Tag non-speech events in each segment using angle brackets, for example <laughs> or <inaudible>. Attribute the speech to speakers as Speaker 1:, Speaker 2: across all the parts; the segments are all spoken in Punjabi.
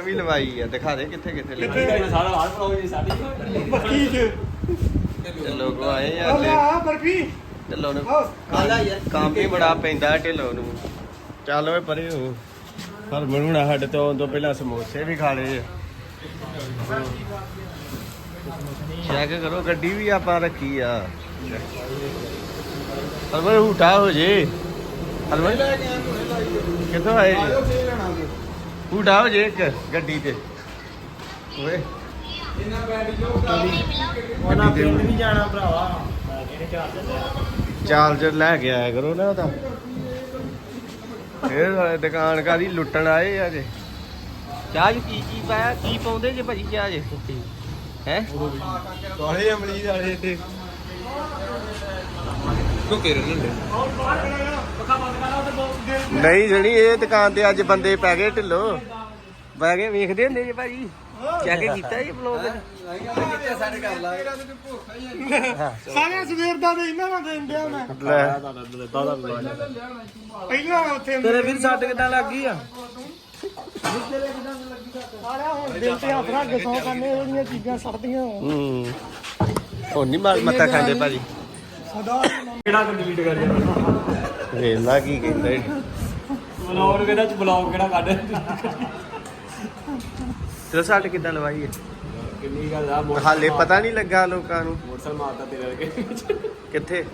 Speaker 1: ਵੀ ਲਵਾਈ ਆ ਦਿਖਾ ਦੇ ਕਿੱਥੇ ਕਿੱਥੇ ਲਵਾਈ
Speaker 2: ਕਿੱਥੇ ਸਾਰਾ ਹਾਲ ਪ੍ਰੋਗ ਜੀ ਸਾਡੀ
Speaker 3: ਬੱਕੀ ਚ
Speaker 1: ਢਿੱਲੋਂ ਕੋ ਆਏ ਆ
Speaker 3: ਆ
Speaker 1: ਤੇ
Speaker 3: ਆ ਬਰਫੀ।
Speaker 1: ਢਿੱਲੋਂ ਨੂੰ ਕਾਲਾ ਯਾਰ ਕੰਮ ਵੀ ਬੜਾ ਪੈਂਦਾ ਢਿੱਲੋਂ ਨੂੰ। ਚੱਲ ਓਏ ਪਰੇ ਹੋ। ਹਰ ਬਣੂਣਾ ਸਾਡੇ ਤੋਂ ਆਉਣ ਤੋਂ ਪਹਿਲਾਂ ਸਮੋਸੇ ਵੀ ਖਾ ਲਏ ਚੈੱਕ ਕਰੋ ਗੱਡੀ ਵੀ ਆਪਾਂ ਰੱਖੀ ਆ। ਹਰਮਨ ਹੂਟਾ ਹੋ ਜੇ। ਹਰਮਨ ਕਿੱਥੋਂ ਆਏ ਜੀ? ਹੂਟਾ ਹੋ ਜੇ ਇੱਕ ਗੱਡੀ ਤੇ। ਓਏ।
Speaker 3: ਉਹਨਾਂ
Speaker 1: ਗੱਡੀ
Speaker 3: ਪਿੰਡ
Speaker 1: ਤੇ
Speaker 3: ਵੀ ਜਾਣਾ ਭਰਾਵਾ। ਕਿਹੜੇ ਚਾਰ ਚੱਲਿਆ
Speaker 1: ਚਾਰਜਰ ਲੈ ਕੇ ਆਇਆ ਕਰੋ ਨਾ ਉਹਦਾ ਇਹ ਦੁਕਾਨ ਕਾਦੀ ਲੁੱਟਣ ਆਏ ਆ ਜੇ। ਚਾਹ ਚ ਕੀ ਕੀ ਪਾਇਆ? ਕੀ ਪਾਉਂਦੇ ਜੇ ਭਾਜੀ ਚਾਹ ਜੇ ਹੈ? ਕਾਲੇ ਅਮਲੀ ਵਾਲੇ ਤੇ ਨਹੀਂ ਜਣੀ ਇਹ ਦੁਕਾਨ ਤੇ ਅੱਜ ਬੰਦੇ ਪੈ ਗਏ ਢਿੱਲੋ। ਪੈ ਗਏ ਵੇਖਦੇ ਹੁੰਦੇ ਜੇ ਭਾਜੀ। ਚੈੱਕ ਕੀਤਾ ਜੀ ਬਲੌਗ
Speaker 3: ਸਾਰੇ ਸਵੇਰ ਦਾ ਤੇ ਇਹਨਾਂ ਨਾਲ ਦੇਂਦਿਆ ਮੈਂ। ਪਹਿਲਾਂ ਉੱਥੇ
Speaker 2: ਤੇਰੇ ਵੀਰ ਸੱਟ ਕਿੱਦਾਂ ਲੱਗ ਗਈ ਆ?
Speaker 3: ਸਾਰਾ ਹੁਣ ਦਿਲ ਤੇ ਹੱਥ ਰੱਖ ਕੇ ਸੌ ਕਰਨੇ ਚੀਜ਼ਾਂ ਸੜਦੀਆਂ
Speaker 1: ਹੂੰ। ਹੁਣ ਨਹੀਂ ਮਾਰ ਮੱਤਾ ਖਾਂਦੇ ਭਾਜੀ।
Speaker 3: ਸਦਾ
Speaker 2: ਕਿਹੜਾ ਡਿਲੀਟ ਕਰ ਜਾ
Speaker 1: ਵੇਲਾ ਕੀ ਕਹਿੰਦਾ ਇਹ।
Speaker 2: ਬਲੌਗ ਕਿਹੜਾ ਚ ਬਲੌਗ ਕਿਹੜਾ ਕੱਢ
Speaker 1: ਤੇ ਸੱਟ ਕਿੱਦਾਂ ਲਵਾਈ ਹੈ
Speaker 2: ਕਿੰਨੀ ਗੱਲ ਆ
Speaker 1: ਹਾਲੇ ਪਤਾ ਨਹੀਂ ਲੱਗਾ ਲੋਕਾਂ ਨੂੰ।
Speaker 2: ਮੋਟਰਸਾਈਕਲ ਮਾਰਦਾ ਤੇਰੇ ਵਰਗੇ।
Speaker 1: ਕਿੱਥੇ?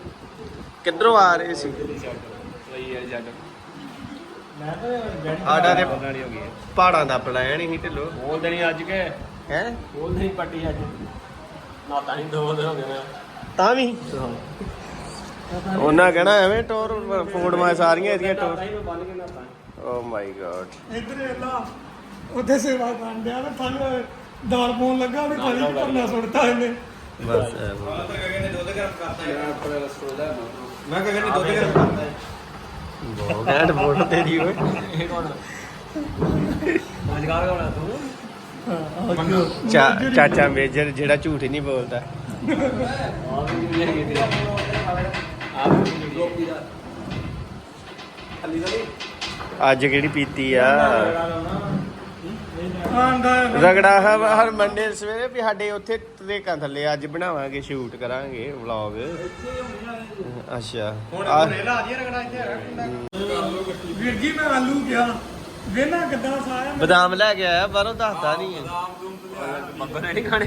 Speaker 1: ਕਿੱਧਰੋਂ ਆ ਰਹੇ ਸੀ?
Speaker 2: ਸਹੀ ਹੈ ਜੱਟ।
Speaker 3: ਮੈਂ ਤਾਂ
Speaker 1: ਆਡਾ ਦੇ
Speaker 2: ਬਣਾਣੀ ਹੋ ਗਈ।
Speaker 1: ਪਹਾੜਾਂ ਦਾ ਪਲਾਨ ਹੀ ਢਿੱਲੋ।
Speaker 2: ਬੋਲਦੇ ਨਹੀਂ ਅੱਜ ਕੇ।
Speaker 1: ਹੈ?
Speaker 2: ਬੋਲਦੇ ਨਹੀਂ ਪੱਟੀ ਅੱਜ। ਨਾਤਾ ਨਹੀਂ ਦੋ ਦਿਨ ਹੋ ਗਏ ਮੈਂ
Speaker 1: ਤਾਂ ਵੀ? ਉਹਨਾਂ ਕਹਿਣਾ ਐਵੇਂ ਟੋਰ ਫੋੜਵਾ ਸਾਰੀਆਂ ਇਹਦੀਆਂ ਟੋਰ।
Speaker 2: ਨਾਤਾ ਹੀ ਮੈਂ ਬੰਨ ਕੇ ਨਾਤਾ
Speaker 1: ਓ ਮਾਈ ਗॉड
Speaker 3: ਇੱਧਰ ਇਹਲਾ ਉੱਥੇ ਸੇਵਾ ਕਰਨ ਡਿਆ ਨਾ ਥੱਲੇ ਦਾਲ ਪਾਉਣ ਲੱਗਾ ਉਹਨੇ ਪਾਣੀ ਭਰਨਾ ਸੁੱਟਤਾ ਇਹਨੇ।
Speaker 1: ਬਸ
Speaker 2: ਮੈਂ ਕਹਿੰਦਾ ਨਹੀਂ ਦੁੱਧ ਗਰਮ ਕਰਦਾ
Speaker 1: ਬਹੁਤ ਘੈਂਟ ਫੋਟੋ ਤੇਰੀ ਓਏ।
Speaker 2: ਇਹ ਕੌਣ ਰੋਜ਼ਗਾਰ ਕੌਣ ਆ ਤੂੰ?
Speaker 1: ਚਾ- ਚਾਚਾ ਮੇਜਰ ਜਿਹੜਾ ਝੂਠ ਹੀ ਨਹੀਂ ਬੋਲਦਾ। ਅੱਜ ਕਿਹੜੀ ਪੀਤੀ ਆ? ਰਗੜਾ ਹਰ ਹਰ ਮੰਡੇ ਸਵੇਰੇ ਵੀ ਸਾਡੇ ਉੱਥੇ ਰੇਕਾਂ ਥੱਲੇ ਅੱਜ ਬਣਾਵਾਂਗੇ ਸ਼ੂਟ ਕਰਾਂਗੇ ਵਲੌਗ। ਅੱਛਾ। ਆ-
Speaker 3: ਵੀਰ ਜੀ ਮੈਂ ਆਲੂ ਗਿਆ ਵੇਨਾ ਕਿੱਦਾਂ ਸਾਇਆ ਮੈਂ
Speaker 1: ਬਦਾਮ ਲੈ ਕੇ ਆਇਆ ਬਾਹਰੋਂ ਦੱਸਦਾ ਨਹੀਂ ਹੈ।
Speaker 2: ਮੱਗਰ ਨਹੀਂ ਖਾਣੇ।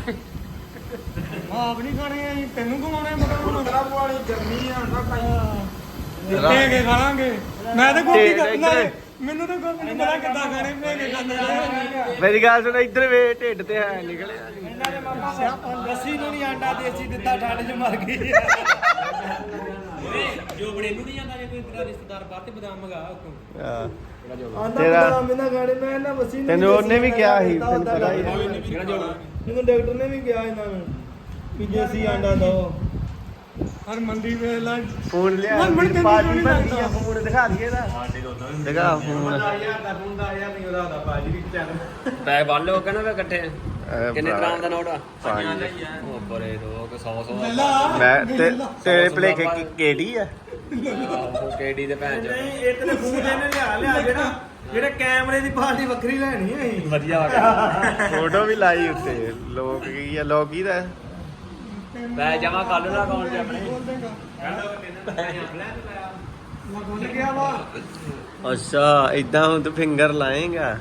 Speaker 3: ਆਪ ਨਹੀਂ ਖਾਣੇ ਅਸੀਂ ਤੈਨੂੰ ਖਵਾਉਣੇ ਮਗਰ ਮਗਰਾ ਵਾਲੀ ਗਰਮੀ ਆ ਨਾ ਕਾਈ ਕੇ ਖਾਣਾਗੇ ਮੈਂ ਤਾਂ
Speaker 1: ਢਿੱਡ
Speaker 3: ਕਰਨਾ। ਮੈਨੂੰ ਤਾਂ ਗੋਪੀ ਨੂੰ ਬੜਾ ਕਿੱਦਾਂ ਖਾਣੇ ਮੈਂ ਕੇ ਖਾਂਦੇ
Speaker 1: ਮੇਰੀ ਗੱਲ ਸੁਣ ਇੱਧਰ ਵੇ ਢਿੱਡ ਤੇ ਹੈ ਨਿਕਲਿਆ। ਨੀ।
Speaker 3: ਲੱਸੀ ਨੂੰ ਨਹੀਂ ਆਂਡਾ ਦੇਸੀ ਦਿੱਤਾ ਠੰਡ 'ਚ ਮਰ ਗਈ।
Speaker 2: ਜੋ ਬੜੇ ਨੂੰ ਨਹੀਂ ਜਾਂਦਾ ਜੇ ਕੋਈ ਤੇਰਾ ਰਿਸ਼ਤੇਦਾਰ ਬਾਹਰ ਤੇ ਬਦਾਮ ਮੰਗਾ
Speaker 1: ਹਾਂ। ਤੇਰਾ-
Speaker 3: ਖਾਣੇ ਮੈਂ ਇਹਨਾਂ ਮੱਸੀ ਨੂੰ
Speaker 1: ਤੈਨੂੰ ਉਹਨੇ ਵੀ ਕਿਹਾ ਸੀ ਤੈਨੂੰ ਪਤਾ ਹੀ ਹੈ।
Speaker 2: ਕਿਹੜਾ ਜੋੜਾ
Speaker 3: ਮੈਨੂੰ ਡਾਕਟਰ ਨੇ ਵੀ ਕਿਹਾ ਇਹਨਾਂ ਨੂੰ ਵੀ ਦੇਸੀ ਆਂਡਾ ਦੋ ਹਰ ਮੰਡੀ ਵੇਲਾ
Speaker 1: ਫੋਨ ਲਿਆ
Speaker 3: ਮਨ- ਮਨ ਤੈਨੂੰ
Speaker 1: ਪਾਰਟੀ
Speaker 3: ਕਿਉਂ ਨੀ
Speaker 1: ਭਰਦੀ ਆ
Speaker 3: ਲੱਗਦਾ?
Speaker 1: ਫੋਨ ਦਿਖਾ ਦਈਏ ਦਾ ਦਿਖਾ ਫੋਨ।
Speaker 2: ਪੈ ਬਾਲੋ ਕਹਿੰਦਾ ਵੇ ਇਕੱਠੇ। ਕਿੰਨੇ
Speaker 1: ਭਰਾ।
Speaker 2: ਗ੍ਰਾਮ ਦਾ ਨੋਟ ਆ?
Speaker 1: ਪੰਜ।
Speaker 2: ਉਹ ਬਰੇ ਦੋ ਕਿ 100 100
Speaker 3: ਵੇਲਾ।
Speaker 1: ਮੈਂ ਤੇ ਤੇਰੇ ਭਲੇਖੇ ਕੀ ਕਿਹੜੀ ਆ?
Speaker 2: ਕੇਡੀ ਦੇ ਭੈਣ ਚ
Speaker 3: ਨਹੀਂ ਇੱਕ ਤੇ ਫੂਡ ਇਹਨੇ ਲਿਆ ਲਿਆ ਜਿਹੜਾ ਜਿਹੜੇ ਕੈਮਰੇ ਦੀ ਪਾਰਟੀ ਵੱਖਰੀ ਲੈਣੀ ਹੈ ਅਸੀਂ।
Speaker 2: ਵਧੀਆ ਆ ਗਿਆ।
Speaker 1: ਫੋਟੋ ਵੀ ਲਾਈ ਉੱਤੇ। ਲੋਕ ਕੀ ਆ ਲੋਕ ਕੀ ਦਾ?
Speaker 2: ਮੈਂ ਜਮਾ ਕਰ ਲੈਣਾ ਅਕਾਊਂਟ 'ਚ ਆਪਣੇ।
Speaker 3: ਲੱਗਣ ਗਿਆ ਵਾ
Speaker 1: ਅੱਛਾ ਇਦਾਂ ਹੁਣ ਤੂੰ ਫਿੰਗਰ ਲਾਏਗਾ?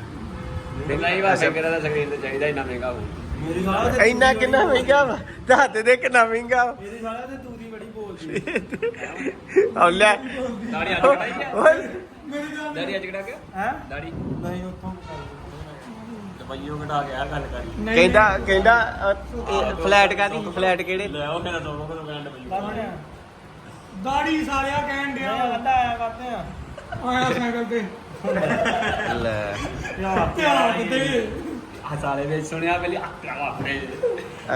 Speaker 2: ਨਹੀਂ ਵਾਸੇ ਕਿਹੜਾ ਦਾ ਸਕਰੀਨ ਤੇ ਚਾਹੀਦਾ ਇੰਨਾ ਮਹਿੰਗਾ ਹੋ
Speaker 3: ਮੇਰੀ ਸਾਲਾ ਤੇ
Speaker 1: ਇੰਨਾ ਕਿੰਨਾ ਮਹਿੰਗਾ ਵਾ? ਦੱਸ ਦੇ ਕਿੰਨਾ ਮਹਿੰਗਾ ਵਾ।
Speaker 3: ਮੇਰੀ ਸਾਲਾ ਤੇ ਤੂੰ
Speaker 1: ਆ ਲੈ।
Speaker 2: ਦਾੜੀ ਅੱਜ ਕਟਾਈ ਆ?
Speaker 1: ਓਏ।
Speaker 3: ਮੇਰੀ ਗੱਲ
Speaker 2: ਦਾੜੀ ਅੱਜ ਕਟਾ ਕੇ?
Speaker 3: ਹੈ?
Speaker 2: ਦਾੜੀ।
Speaker 3: ਨਹੀਂ ਉੱਥੋਂ
Speaker 2: ਦਵਾਈਓ ਕਟਾ ਕੇ ਆ ਗੱਲ ਕਰੀ।
Speaker 1: ਕਹਿੰਦਾ ਕਹਿੰਦਾ ਅਹ, ਇਹ ਫਲੈਟ ਕਾਦੀ ਫਲੈਟ ਕਿਹੜੇ?
Speaker 2: ਲੈ ਉਹ ਮੇਰਾ ਦੋਨੋਂ ਕੋਲ ਗੰਡ ਪਈ
Speaker 3: ਦਾੜੀ ਸਾਲਿਆ ਕਹਿਣ ਡਿਆ। ਵੱਡਾ ਆਇਆ ਕਰਦੇ ਆ ਆਇਆ ਸਾਈਕਲ ਤੇ।
Speaker 1: ਲੈ।
Speaker 3: ਧਿਆਨ ਤੇ
Speaker 2: ਆ ਸਾਲੇ ਵਿੱਚ ਸੁਣਿਆ ਪਹਿਲੇ ਆ ਕਿਆ ਆਪਣੇ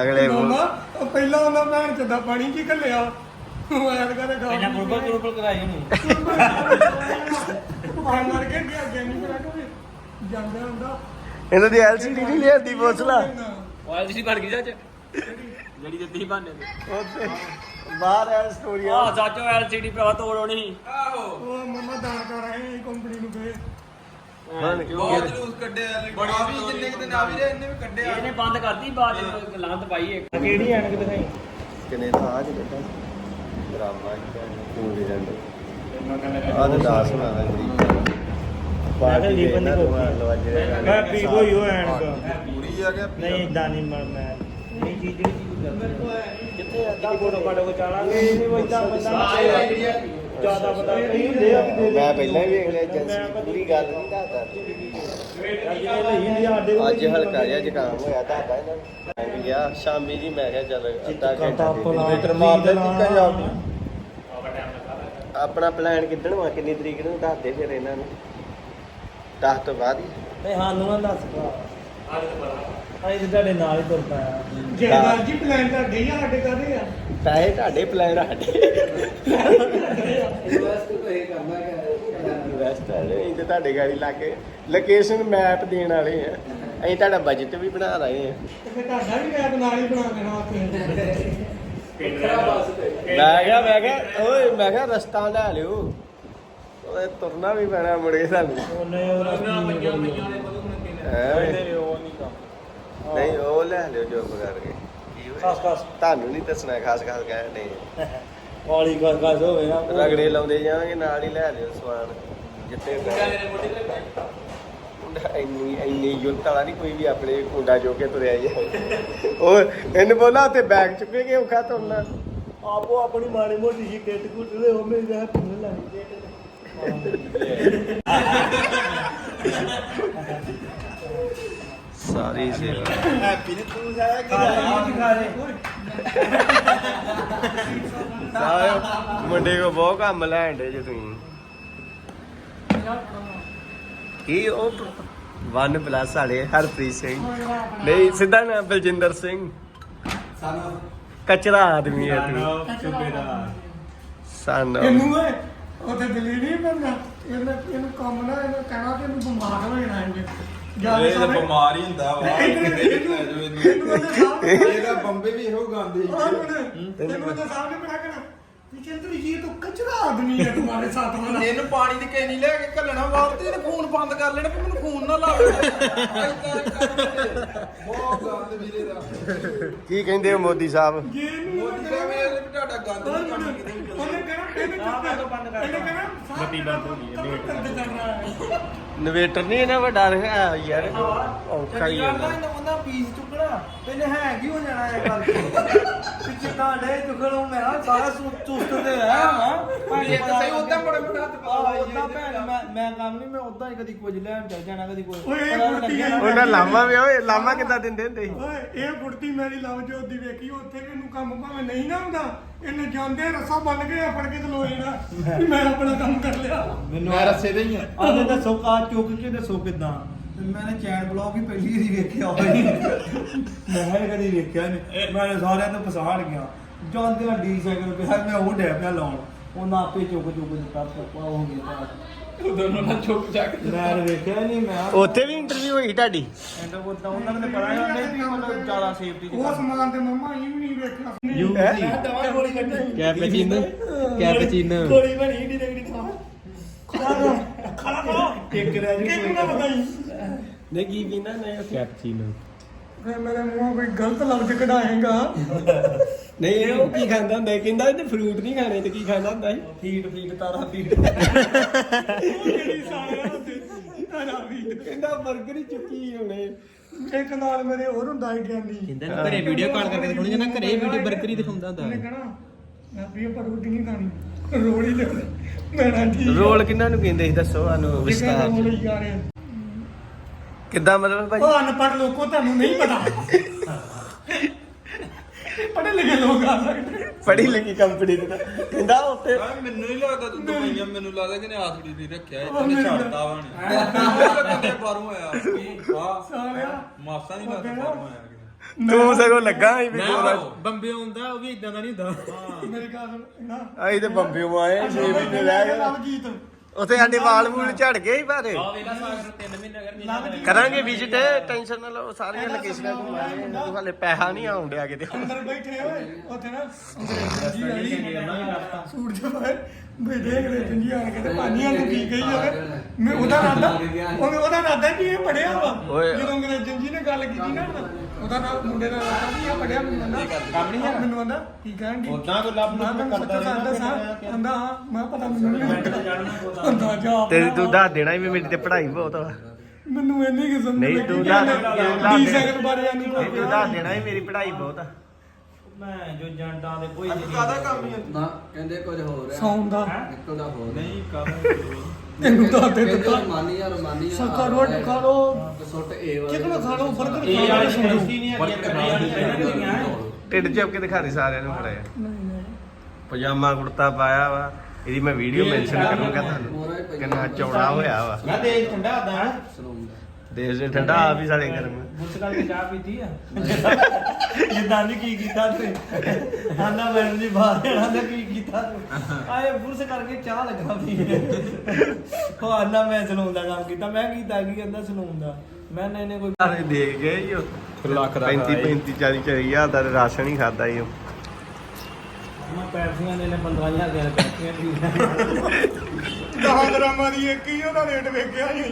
Speaker 1: ਅਗਲੇ
Speaker 3: ਪਹਿਲਾਂ ਉਹਨਾਂ ਭੈਣ ਚ ਦਾ ਪਾਣੀ ਕੀ ਘੱਲਿਆ। ਉਹ ਆਇਆ ਕਰੇ ਗਾ
Speaker 2: ਇਹਨਾਂ ਬੁਰਬਲ ਬੁਰਬਲ ਕਰਾਈ ਨਹੀਂ
Speaker 3: ਆ ਮਰ ਕੇ ਗਿਆ ਨਹੀਂ ਕਰਾ ਕੇ ਜਾਂਦਾ ਹੁੰਦਾ।
Speaker 1: ਇਹਨਾਂ ਦੀ ਐਲਸੀਡੀ ਨਹੀਂ ਲਿਆਂਦੀ ਪੁੱਛ ਲਾ
Speaker 2: ਓਏ ਤੁਸੀਂ ਬਣ ਗਈ ਸੱਚ ਜਿਹੜੀ ਦਿੱਤੀ ਬਾਨੇ ਤੇ।
Speaker 1: ਉੱਥੇ ਬਾਹਰ ਐ ਸਟੋਰੀ
Speaker 2: ਆ। ਸੱਚੋ ਐਲਸੀਡੀ ਭਰਾ ਤੋੜੋ ਨਹੀਂ।
Speaker 3: ਉਹ ਮਮਾ ਦਾਨ ਕਰ ਆਏ ਕੰਪਨੀ ਨੂੰ ਫੇਰ।
Speaker 1: ਹੁਣ
Speaker 2: ਬਹੁਤ ਜਲੂਸ ਕੱਢਿਆ ਬੜਾ ਵੀ ਜਿੰਨੇ ਕਿਤੇ ਨਾ ਵੀ ਰਹੇ ਇਹਨੇ ਵੀ ਕੱਢਿਆ।
Speaker 4: ਇਹਨੇ ਬੰਦ ਕਰਤੀ ਬਾਅਦ ਚ ਲਾਂਤ ਪਾਈ ਇੱਕ। ਕਿਹੜੀ ਐਨਕ ਦਿਖਾਈ
Speaker 1: ਕਿਨੇ ਦਾ ਕਿਉਂ ਦੇ ਜਾਂਦੇ ਆਹ ਤੇ ਦਾਸ ਹੋਣਾ ਦਾ ਗਰੀਬ ਪਾਰਟੀ ਦੇ
Speaker 4: ਲੀਪਨ ਦੀ
Speaker 1: ਨਾ
Speaker 4: ਕੋਪੀ।
Speaker 1: ਦੁਆ ਲਵਾਜੇ ਦਾ
Speaker 3: ਮੈਂ ਪੀ ਕੋਈ ਹੋ ਐਨਕ
Speaker 2: ਪੂਰੀ ਆ ਗਿਆ
Speaker 3: ਨਹੀਂ ਇਦਾਂ ਨਹੀਂ ਮੈਂ ਮੈਂ।
Speaker 4: ਨਹੀਂ ਚੀਜ਼ ਜਿਹੜੀ ਚੀਜ਼ ਕਰਦੀ ਕਿੱਥੇ ਅੱਧਾ ਫੋਟੋ ਫਾਟੋ ਕੋ ਚਾਲਾਂਗੇ ਇਹ ਨਹੀਂ ਇਦਾਂ ਬੰਦਾ ਜ਼ਿਆਦਾ ਬੰਦਾ ਨਹੀਂ ਹੁੰਦੇ ਆ। ਕਿ
Speaker 1: ਮੈਂ ਪਹਿਲਾਂ ਹੀ ਵੇਖ ਲਿਆ ਏਜੰਸੀ ਪੂਰੀ ਗੱਲ ਨਹੀਂ ਦੱਸਦਾ। ਅੱਜ ਹਲਕਾ ਜਿਹਾ ਜ਼ੁਕਾਮ ਹੋਇਆ ਤੁਹਾਡਾ ਇਹਨਾਂ ਨੂੰ। ਮੈਂ ਵੀ ਗਿਆ ਸ਼ਾਮੀ ਜੀ ਮੈਂ ਕਿਹਾ ਚੱਲ ਅੱਧਾ ਘੰਟਾ ਦੇ ਦੇ।
Speaker 2: ਮੀਟਰ ਮਾਰਦੇ ਟਿੱਕਾ ਜਾਪਦੀ
Speaker 1: ਆਪਣਾ ਪਲਾਨ ਕਿੱਦਣ ਵਾ? ਕਿੰਨੀ ਤਰੀਕ ਨੂੰ? ਦੱਸਦੇ ਫਿਰ ਇਹਨਾਂ ਨੂੰ। 10 ਤੋਂ ਬਾਅਦ ਹੀ।
Speaker 4: ਨਹੀਂ ਸਾਨੂੰ ਨਾ ਦੱਸ ਅਸੀਂ ਤਾਂ ਤੁਹਾਡੇ ਨਾਲ ਹੀ ਤੁਰ ਪਾਇਆ
Speaker 3: ਜੇ ਮਰਜ਼ੀ ਪਲਾਨ ਤਾਂ ਗਈ ਆ ਸਾਡੇ ਕਰੇ ਆ?
Speaker 1: ਪੈਸੇ ਤੁਹਾਡੇ ਪਲਾਨ ਸਾਡੇ। ਇਨਵੈਸਟ ਇਹ ਤੇ ਤੁਹਾਡੇ ਗਾੜੀ ਲਾ ਕੇ ਲੋਕੇਸ਼ਨ ਮੈਪ ਦੇਣ ਵਾਲੇ ਆ। ਅਸੀਂ ਤੁਹਾਡਾ ਬਜਟ ਵੀ ਬਣਾ ਰਹੇ ਆ।
Speaker 3: ਤੇ ਫਿਰ ਤੁਹਾਡਾ ਵੀ ਮੈਪ ਨਾਲ ਹੀ ਬਣਾ ਦੇਣਾ ਉੱਥੇ
Speaker 1: ਮੈਂ ਕਿਹਾ ਮੈਂ ਕਿਹਾ ਓਏ ਮੈਂ ਕਿਹਾ ਰਸਤਾ ਲੈ ਲਿਓ। ਓਏ ਤੁਰਨਾ ਵੀ ਪੈਣਾ ਮੁੜ ਸਾਨੂੰ।
Speaker 4: ਉਹਨੇ ਉਹ ਰਸਤੀ
Speaker 1: ਹੈਂ ਓਏ।
Speaker 4: ਉਹ ਨਹੀਂ ਕੰਮ।
Speaker 1: ਨਹੀਂ ਉਹ ਲੈ ਲਿਓ ਜੋ ਕਰਕੇ?
Speaker 4: ਖਾਸ ਖਾਸ
Speaker 1: ਤੁਹਾਨੂੰ ਨਹੀਂ ਦੱਸਣਾ ਖਾਸ ਖਾਸ ਕਹਿਣ ਨਹੀਂ
Speaker 4: ਵਾਲੀ ਗੱਲ ਗੱਲ ਹੋਵੇ ਨਾ।
Speaker 1: ਰਗੜੇ ਲਾਉਂਦੇ ਜਾਵਾਂਗੇ ਨਾਲ ਹੀ ਲੈ ਲਿਓ ਸਮਾਨ ਜਿੱਤੇ ਇੰਨੀ ਇੰਨੀ ਯੁੱਤ ਵਾਲਾ ਨਹੀਂ ਕੋਈ ਵੀ ਆਪਣੇ ਕੁੰਡਾ ਜੋ ਕੇ ਤੁਰਿਆ ਜਾਏ ਉਹ ਇਹਨੂੰ ਬੋਲਾ ਉੱਤੇ ਬੈਗ ਚੁੱਕੇਗੇ ਔਖਾ ਤੁਰਨਾ।
Speaker 4: ਆਪੋ ਆਪਣੀ ਮਾੜੀ ਮੋਟੀ ਜੀ ਕਿੱਟ ਕੁੱਟ ਲੈ ਉਹ ਮੇਰੇ ਦਾ ਪਿੰਨ ਲਾਈ
Speaker 1: ਸਾਰੀ ਸੇਵਾ।
Speaker 2: ਹੈਪੀ ਨੇ ਤੂੰ ਜਾਇਆ ਕਿ
Speaker 1: ਸਾਰੇ ਮੁੰਡੇ ਕੋ ਬਹੁਤ ਕੰਮ ਲੈਣ ਦੇ ਜੇ ਤੁਸੀਂ। ਕੀ ਉਹ 1 ਪਲੱਸ ਵਾਲੇ ਹਰਪ੍ਰੀਤ ਸਿੰਘ। ਨਹੀਂ ਸਿੱਧਾ ਨਾਮ ਬਲਜਿੰਦਰ ਸਿੰਘ।
Speaker 2: ਸਾਨੂੰ।
Speaker 1: ਕਚਰਾ ਆਦਮੀ ਹੈ ਤੂੰ। ਸਨ
Speaker 3: ਇਹਨੂੰ ਓਏ ਉੱਥੇ ਦਿੱਲੀ ਨਹੀਂ ਬੰਦਾ ਇਹਨੇ ਇਹਨੂੰ ਕੰਮ ਨਾ ਇਹਨੂੰ ਕਹਿਣਾ ਕਿ ਇਹਨੂੰ ਬਿਮਾਰ ਹੋ ਜਾਣਾ ਇਹਨੇ।
Speaker 2: ਇਹ ਤਾਂ ਬਿਮਾਰ ਹੀ ਹੁੰਦਾ ਵਾ। ਇਹਦਾ ਬੰਬੇ ਵੀ ਇਹੋ ਗਾਉਂਦੇ
Speaker 3: ਸਾਹਮਣੇ ਬਣਾ ਕੇ ਨਾ ਚੰਦਰੀ ਜੀ ਤੂੰ ਕਚਰਾ ਆਦਮੀ ਹੈ ਤੁਹਾਡੇ ਸਾਥ ਵਾਲਾ।
Speaker 2: ਇਹਨੂੰ ਪਾਣੀ ਦੀ ਕੈਨੀ ਲੈ ਕੇ ਘੱਲਣਾ ਵਾਪਤੇ ਇਹਨੇ ਫੋਨ ਬੰਦ ਕਰ ਲੈਣਾ ਕਿ ਮੈਨੂੰ ਫੋਨ ਨਾ ਲਾਵੇ। <laughs> ਬਹੁਤ ਗੰਦ ਵੀਰੇ ਦਾ।
Speaker 1: ਕੀ ਕਹਿੰਦੇ ਹੋ ਮੋਦੀ ਸਾਹਿਬ?
Speaker 2: ਮੋਦੀ ਸਾਹਿਬ ਇਹ ਵੀ ਤੁਹਾਡਾ ਗੰਦ ਨਹੀਂ ਕੰਮ ਕਿਤੇ ਵੀ ਚੱਲਦਾ।
Speaker 3: ਉਹਨੇ ਕਹਿਣਾ ਇਹਨੇ ਚੁੱਪ ਇਹਨੇ ਕਹਿਣਾ ਬੱਤੀ ਬੰਦ ਹੋ ਗਈ ਹੈ ਕਰਨਾ।
Speaker 1: ਨਵੇਟਰ ਨਹੀਂ ਇਹਨਾਂ ਵੱਡਾ ਰਿਹਾ ਯਾਰ। ਔਖਾ ਹੀ
Speaker 4: ਇਹਨਾਂ ਉਹਨਾਂ ਪੀਸ ਚੁੱਕਣਾ ਪਹਿਲੇ ਹੈ ਕੀ ਹੋ ਜਾਣਾ ਇਹ ਗੱਲ ਪਿੱਛੇ ਤਾਂ ਡੇ ਚੁੱਕਣੋਂ ਮੇਰਾ ਸਾਰਾ ਸੁ- ਚੁਸਤ ਤੇ ਹੈ ਹਾਂ।
Speaker 2: ਇਹ ਤਾਂ ਸਹੀ ਉਦਾਂ ਬੜੇ ਬੜੇ ਲਾਈ
Speaker 4: ਉਦਾਂ ਭੈਣ ਮੈਂ ਮੈਂ ਕੰਮ ਨਹੀਂ ਮੈਂ ਉਦਾਂ ਹੀ ਕਦੀ ਕੁਝ ਲੈਣ ਚੱਲ ਜਾਣਾ ਕਦੀ ਕੋਈ
Speaker 3: ਓਏ, ਇਹ ਆ।
Speaker 1: ਉਹਨਾਂ ਲਾਮਾ ਵੀ ਓਏ ਲਾਮਾ ਕਿੱਦਾਂ ਦਿੰਦੇ ਹੁੰਦੇ ਸੀ?
Speaker 3: ਓਏ ਇਹ ਗੁੜਤੀ ਮੇਰੀ ਲਵ ਜੋਤ ਦੀ ਵੇਖੀ ਉੱਥੇ ਵੀ ਇਹਨੂੰ ਕੰਮ ਭਾਵੇਂ ਨਹੀਂ ਨਾ ਹੁੰਦਾ ਇਹਨੇ ਜਾਂਦੇ ਰੱਸਾ ਬੰਨ ਕੇ ਫੜ ਕੇ ਤੇ ਲੋਏ ਨਾ ਵੀ ਮੈਂ ਆਪਣਾ ਕੰਮ ਕਰ ਲਿਆ।
Speaker 4: ਮੈਨੂੰ
Speaker 2: ਮੈਂ ਰਸੇ ਦੇ ਹੀ ਆ।
Speaker 4: ਆਦੇ ਦੱਸੋ ਕਾ ਚੁੱਕ ਕੇ ਦੱਸੋ ਕਿਦਾਂ? ਮੈंने ਚੈਟ ਬਲੌਗ ਹੀ ਪਹਿਲੀ ਵਾਰੀ ਵੇਖਿਆ ਹੋਈ ਮੈਂ ਕਦੀ ਵੇਖਿਆ ਨਹੀਂ ਮੈਂ ਸਾਰਿਆਂ ਤੋਂ ਪਛਾਣ ਗਿਆ। ਜਾਂਦੇ ਆ ਡੀ ਸਾਈਕਲ ਤੇ ਮੈਂ ਉਹ ਡੈ ਪਿਆ ਲਾਉਣ। ਉਹਨਾਂ ਆਪੇ ਚੁੱਕ ਚੁੱਕ ਦਿੱਤਾ ਪਾ ਹੋ ਗਿਆ।
Speaker 2: ਦੋਨੋਂ ਨਾਲ ਚੁੱਕ ਚੱਕ
Speaker 4: ਮੈਂ ਤਾਂ ਵੇਖਿਆ ਨਹੀਂ ਮੈਂ
Speaker 1: ਉੱਥੇ ਵੀ ਇੰਟਰਵਿਊ ਹੋਈ ਤੁਹਾਡੀ?
Speaker 4: ਐਂਟਰ ਕੋਤਾ ਉਹਨਾਂ ਨੂੰ ਤਾਂ ਪਤਾ ਹੀ ਉਹਨੇ ਵੀ ਮਤਲਬ ਜ਼ਿਆਦਾ ਸੇਫਟੀ
Speaker 3: ਉਹ ਸਮਾਨ ਤੇ ਮੰਮਾ ਇਹ ਵੀ ਨਹੀਂ ਵੇਖਿਆ।
Speaker 4: ਯੂ
Speaker 1: ਹੈਂ?
Speaker 4: ਦਵਾ ਗੋਲੀ ਕੱਢੀ।
Speaker 5: Cappuccino cappuccino.
Speaker 4: ਗੋਲੀ ਬਣੀ ਨਹੀਂ ਦੇਖਣੀ ਖਾ
Speaker 3: ਖਾਣਾ ਖਾਣਾ
Speaker 4: ਇੱਕ ਰਹਿ ਜੀ
Speaker 3: ਕਿਹਨੂੰ ਨਾ ਬਤਾਈ
Speaker 1: ਨੇ ਕੀ ਪੀਂਦਾ ਨੇ
Speaker 5: ਕੈਪੇਚੀਨੋ।
Speaker 3: ਫਿਰ ਮੇਰੇ ਮੂੰਹੋਂ ਕੋਈ ਗਲਤ ਲਫ਼ਜ਼ ਕਢਾਏਗਾ।
Speaker 1: ਨਹੀਂ ਇਹ ਉਹ ਕੀ ਖਾਂਦਾ ਹੁੰਦਾ? ਸੀ? ਕਹਿੰਦਾ ਇਹ ਫਰੂਟ ਨਹੀਂ ਖਾਣੇ ਤੇ ਕੀ ਖਾਂਦਾ ਹੁੰਦਾ ਸੀ?
Speaker 4: ਫੀਟ ਫੀਟ ਤਾਰਾ ਫੀਟ
Speaker 3: ਜਿਹੜੀ ਸਾਰਿਆਂ ਤੇ ਤਾਰਾ ਵੀ
Speaker 1: ਕਹਿੰਦਾ 버ਗਰ ਹੀ ਚੁੱਕੀ ਹੁਣੇ।
Speaker 3: ਇੱਕ ਨਾਲ ਮੇਰੇ ਹੋਰ ਹੁੰਦਾ ਹੈ ਗਿਆਨੀ
Speaker 5: ਕਹਿੰਦਾ ਘਰੇ ਵੀਡੀਓ ਕਾਲ ਕਰਕੇ ਦਿਖਾਉਣੀ ਜਾਂ ਨਾ ਘਰੇ ਵੀਡੀਓ ਬਰਗਰ ਹੀ ਦਿਖਾਉਂਦਾ ਹੁੰਦਾ।
Speaker 3: ਉਹਨੇ ਕਹਣਾ ਮੈਂ ਵੀ ਪਰ ਰੋਟੀ ਨਹੀਂ ਖਾਣੀ। ਰੋੜੀ ਲੈ ਮੈਂ ਨਾ ਠੀਕ
Speaker 1: ਰੋਲ ਕਿੰਨਾਂ ਨੂੰ ਕਹਿੰਦੇ ਸੀ? ਦੱਸੋ ਸਾਨੂੰ ਵਿਸਤਾਰ
Speaker 3: ਰੋਲ ਹੀ
Speaker 1: ਕਿੱਦਾਂ ਮਤਲਬ ਭਾਈ?
Speaker 3: ਉਹ ਅਨਪੜ੍ਹ ਲੋਕੋ ਤੁਹਾਨੂੰ ਨਹੀਂ ਪਤਾ। ਪੜ੍ਹੇ ਲਿਖੇ ਲੋਕ ਆ ਸਕਦੇ।
Speaker 1: ਪੜੀ ਲਿਖੀ ਕੰਪਨੀ ਦੇ ਤਾਂ। ਕਹਿੰਦਾ ਉੱਤੇ
Speaker 2: ਮੈਨੂੰ ਨਹੀਂ ਲੱਗਦਾ ਤੂੰ ਦਵਾਈਆਂ ਮੈਨੂੰ ਲੱਗਦਾ ਕਿ ਨੇ ਆਥੜੀ ਦੀ ਰੱਖਿਆ
Speaker 3: ਉਹ
Speaker 2: ਇਹਨੇ
Speaker 3: ਮੇਰੀ
Speaker 2: ਛੱਡਤਾ ਵਾ ਨੇ ਕੰਦੇ ਬਾਹਰੋਂ ਆਇਆ ਹਾਂ
Speaker 3: ਸਾਲਿਆ।
Speaker 2: ਮਾਸਾ ਨਹੀਂ ਲੱਗਦਾ ਬਾਹਰੋਂ ਆਇਆ।
Speaker 1: ਤੂੰ ਸਗੋਂ ਲੱਗਾ ਸੀ ਵੀ
Speaker 5: ਬੰਬੇ ਆਉਂਦਾ ਉਹ ਵੀ ਇਦਾਂ ਦਾ ਨਹੀਂ ਹੁੰਦਾ।
Speaker 3: ਮੇਰੀ ਗੱਲ ਸੁਣ ਨਾ।
Speaker 1: ਅਸੀਂ ਤੇ ਬੰਬੇ ਆਏ 6 ਮਹੀਨੇ ਰਹਿ ਗਏ।
Speaker 3: ਲਵਜੀਤ
Speaker 1: ਉੱਥੇ ਸਾਡੇ ਵਾਲ ਵੂਲ ਝੜ ਗਏ ਹੀ ਬਾਰੇ
Speaker 2: ਆ ਵੇਲਾ ਸਾਗਰ 3 ਮਹੀਨੇ ਅਗਰ ਮਹੀਨਾ
Speaker 1: ਕਰਾਂਗੇ ਵਿਜ਼ਿਟ ਟੈਨਸ਼ਨ ਨਾ ਲਓ ਸਾਰੀਆਂ ਲੋਕੇਸ਼ਨਾਂ ਘੁੰਮਾਂਗੇ ਤੂੰ ਹਾਲੇ ਪੈਸਾ ਨਹੀਂ ਆਉਣ ਡਿਆ ਕਿਤੇ।
Speaker 3: ਅੰਦਰ ਬੈਠੇ ਓਏ ਉੱਥੇ ਨਾ ਅੰਗਰੇਜ਼ੀ ਸੂਟ ਦੇ ਬਾਹਰ ਬੇਦੇ ਅੰਗਰੇਜ਼ੀ ਜੀ ਆਣ ਕੇ ਤੇ ਪਾਣੀਆਂ ਨੂੰ ਪੀ ਗਈ ਹੋਵੇ। ਮੈਂ ਉਹਦਾ ਨਾਦਾ ਉਹ ਉਹਦਾ ਨਾਦਾ ਕੀ ਇਹ ਪੜਿਆ ਵਾ?
Speaker 1: ਓਏ।
Speaker 3: ਜਦੋਂ ਅੰਗਰੇਜ਼ੀ ਜੀ ਨੇ ਗੱਲ ਕੀਤੀ ਨਾ ਉਹਦਾ ਨਾਲ ਮੁੰਡੇ ਦਾ ਨਾਦਾ ਵੀ ਇਹ ਪੜਿਆ ਮੈਨੂੰ ਕਹਿੰਦਾ। ਕੰਮ ਨਹੀਂ ਹੈ? ਮੈਨੂੰ ਕਹਿੰਦਾ ਕੀ ਕਹਾਂਗੀ
Speaker 4: ਉਦਾਂ ਕੋਈ ਲੱਭ
Speaker 3: ਮੈਂ
Speaker 4: ਲੁੱਭ
Speaker 3: ਤਾਂ
Speaker 4: ਕਰਦਾ ਰਹਿੰਦਾ
Speaker 3: ਸਾਂ। ਕਹਿੰਦਾ ਹਾਂ ਮੈਂ ਪਤਾ ਮੈਨੂੰ ਨਹੀਂ ਹੁੰਦਾ ਜਾ
Speaker 1: ਤੇਰੀ ਤੂੰ ਦੱਸ ਦੇਣਾ ਵੀ ਮੇਰੀ ਤੇ ਪੜ੍ਹਾਈ ਬਹੁਤ ਵਾ
Speaker 3: ਮੈਨੂੰ ਇੰਨੀ ਕਿਸਮ
Speaker 1: ਨਹੀਂ, ਤੂੰ ਦੱਸ- ਤੂੰ
Speaker 3: ਬਾਰੇ ਨਹੀਂ
Speaker 1: ਨਹੀਂ ਤੂੰ ਦੇਣਾ ਵੀ ਮੇਰੀ ਪੜ੍ਹਾਈ ਬਹੁਤ ਆ।
Speaker 5: ਮੈਂ ਜੋ ਜੰਟਾਂ ਦੇ ਕੋਈ
Speaker 4: ਕਾਦਾ ਕੰਮ ਹੀ?
Speaker 2: ਨਾ ਕਹਿੰਦੇ ਕੁਝ ਹੋ ਰਿਹਾ
Speaker 3: ਸੌਣ ਦਾ।
Speaker 2: ਨਿਕਲਦਾ ਹੋ
Speaker 4: ਨਹੀਂ ਕੰਮ
Speaker 3: ਤੈਨੂੰ ਤਾਂ ਦੇ ਦਿੱਤਾ।
Speaker 2: ਰਮਾਨੀ ਆ ਰਮਾਨੀ ਆ
Speaker 3: ਸੱਕਾ ਰੋਟ ਖਾ ਲੋ
Speaker 2: ਸੁੱਟ ਏ ਵਾਲੇ
Speaker 3: ਚਿਕਨ ਖਾ ਲੋ 버ਗਰ
Speaker 5: ਇਹ
Speaker 3: ਖਾ
Speaker 5: ਵਾਲੀ
Speaker 3: ਲੋ
Speaker 5: ਵਾਲੀ ਪਹਿਲਾਂ ਨਹੀਂ ਆ
Speaker 1: ਢਿੱਡ ਚੁੱਕ ਕੇ ਦਿਖਾ ਦੇ ਸਾਰਿਆਂ ਨੂੰ
Speaker 3: ਨਹੀਂ
Speaker 1: ਪਜਾਮਾ ਕੁੜਤਾ ਪਾਇਆ ਵਾ। ਇਹਦੀ ਮੈਂ ਵੀਡੀਓ ਮੈਂਸ਼ਨ ਕਰੂੰਗਾ ਤੁਹਾਨੂੰ। ਕਿੰਨਾ ਚੌੜਾ ਹੋਇਆ ਵਾ।
Speaker 5: ਮੈਂ ਦੇਖ ਠੰਡਾ ਆਦਾ
Speaker 2: ਸੁਣਾਉਂਦਾ
Speaker 1: ਦੇਸ਼ ਦੇ ਠੰਡਾ ਆ ਵੀ ਸਾਡੇ ਗਰਮ
Speaker 5: ਬੁੱਤ ਕਰਕੇ ਚਾਹ ਪੀਤੀ ਆ।
Speaker 4: ਜਿੱਦਾਂ ਨਹੀਂ ਕੀ ਕੀਤਾ ਤੇ। ਆਨਾ ਮੈਡਮ ਜੀ ਬਾਹਰ ਜਾਣਾ ਤੇ ਕੀ ਕੀਤਾ ਤੂੰ। ਆਏ ਬੁਰਸ ਕਰਕੇ ਚਾਹ ਲੱਗਾ ਵੀ। ਉਹ ਆਨਾ ਮੈਂ ਸਲੂਨ ਦਾ ਕੰਮ ਕੀਤਾ। ਮੈਂ ਕੀਤਾ ਕੀ ਕਹਿੰਦਾ ਸਲੂਨ ਦਾ? ਮੈਂ ਨਹੀਂ ਨਹੀਂ ਕੋਈ
Speaker 1: ਸਾਰੇ ਦੇ ਗਏ ਹੀ ਉਹ।
Speaker 4: ਲੱਖ
Speaker 1: 35 35 40 40 ਹਜ਼ਾਰ ਦਾ ਰਾਸ਼ਨ ਹੀ ਖਾਦਾ ਹੀ
Speaker 5: ਮੈਂ ਪੈਸੀਆਂ ਦੇ ਨੇ 15000 ਦੇ ਪੈਸੀਆਂ ਦੀ
Speaker 3: 10 ਗ੍ਰਾਮਾਂ ਦੀ ਇੱਕ ਹੀ ਉਹਦਾ ਰੇਟ ਵੇਖਿਆ ਹੀ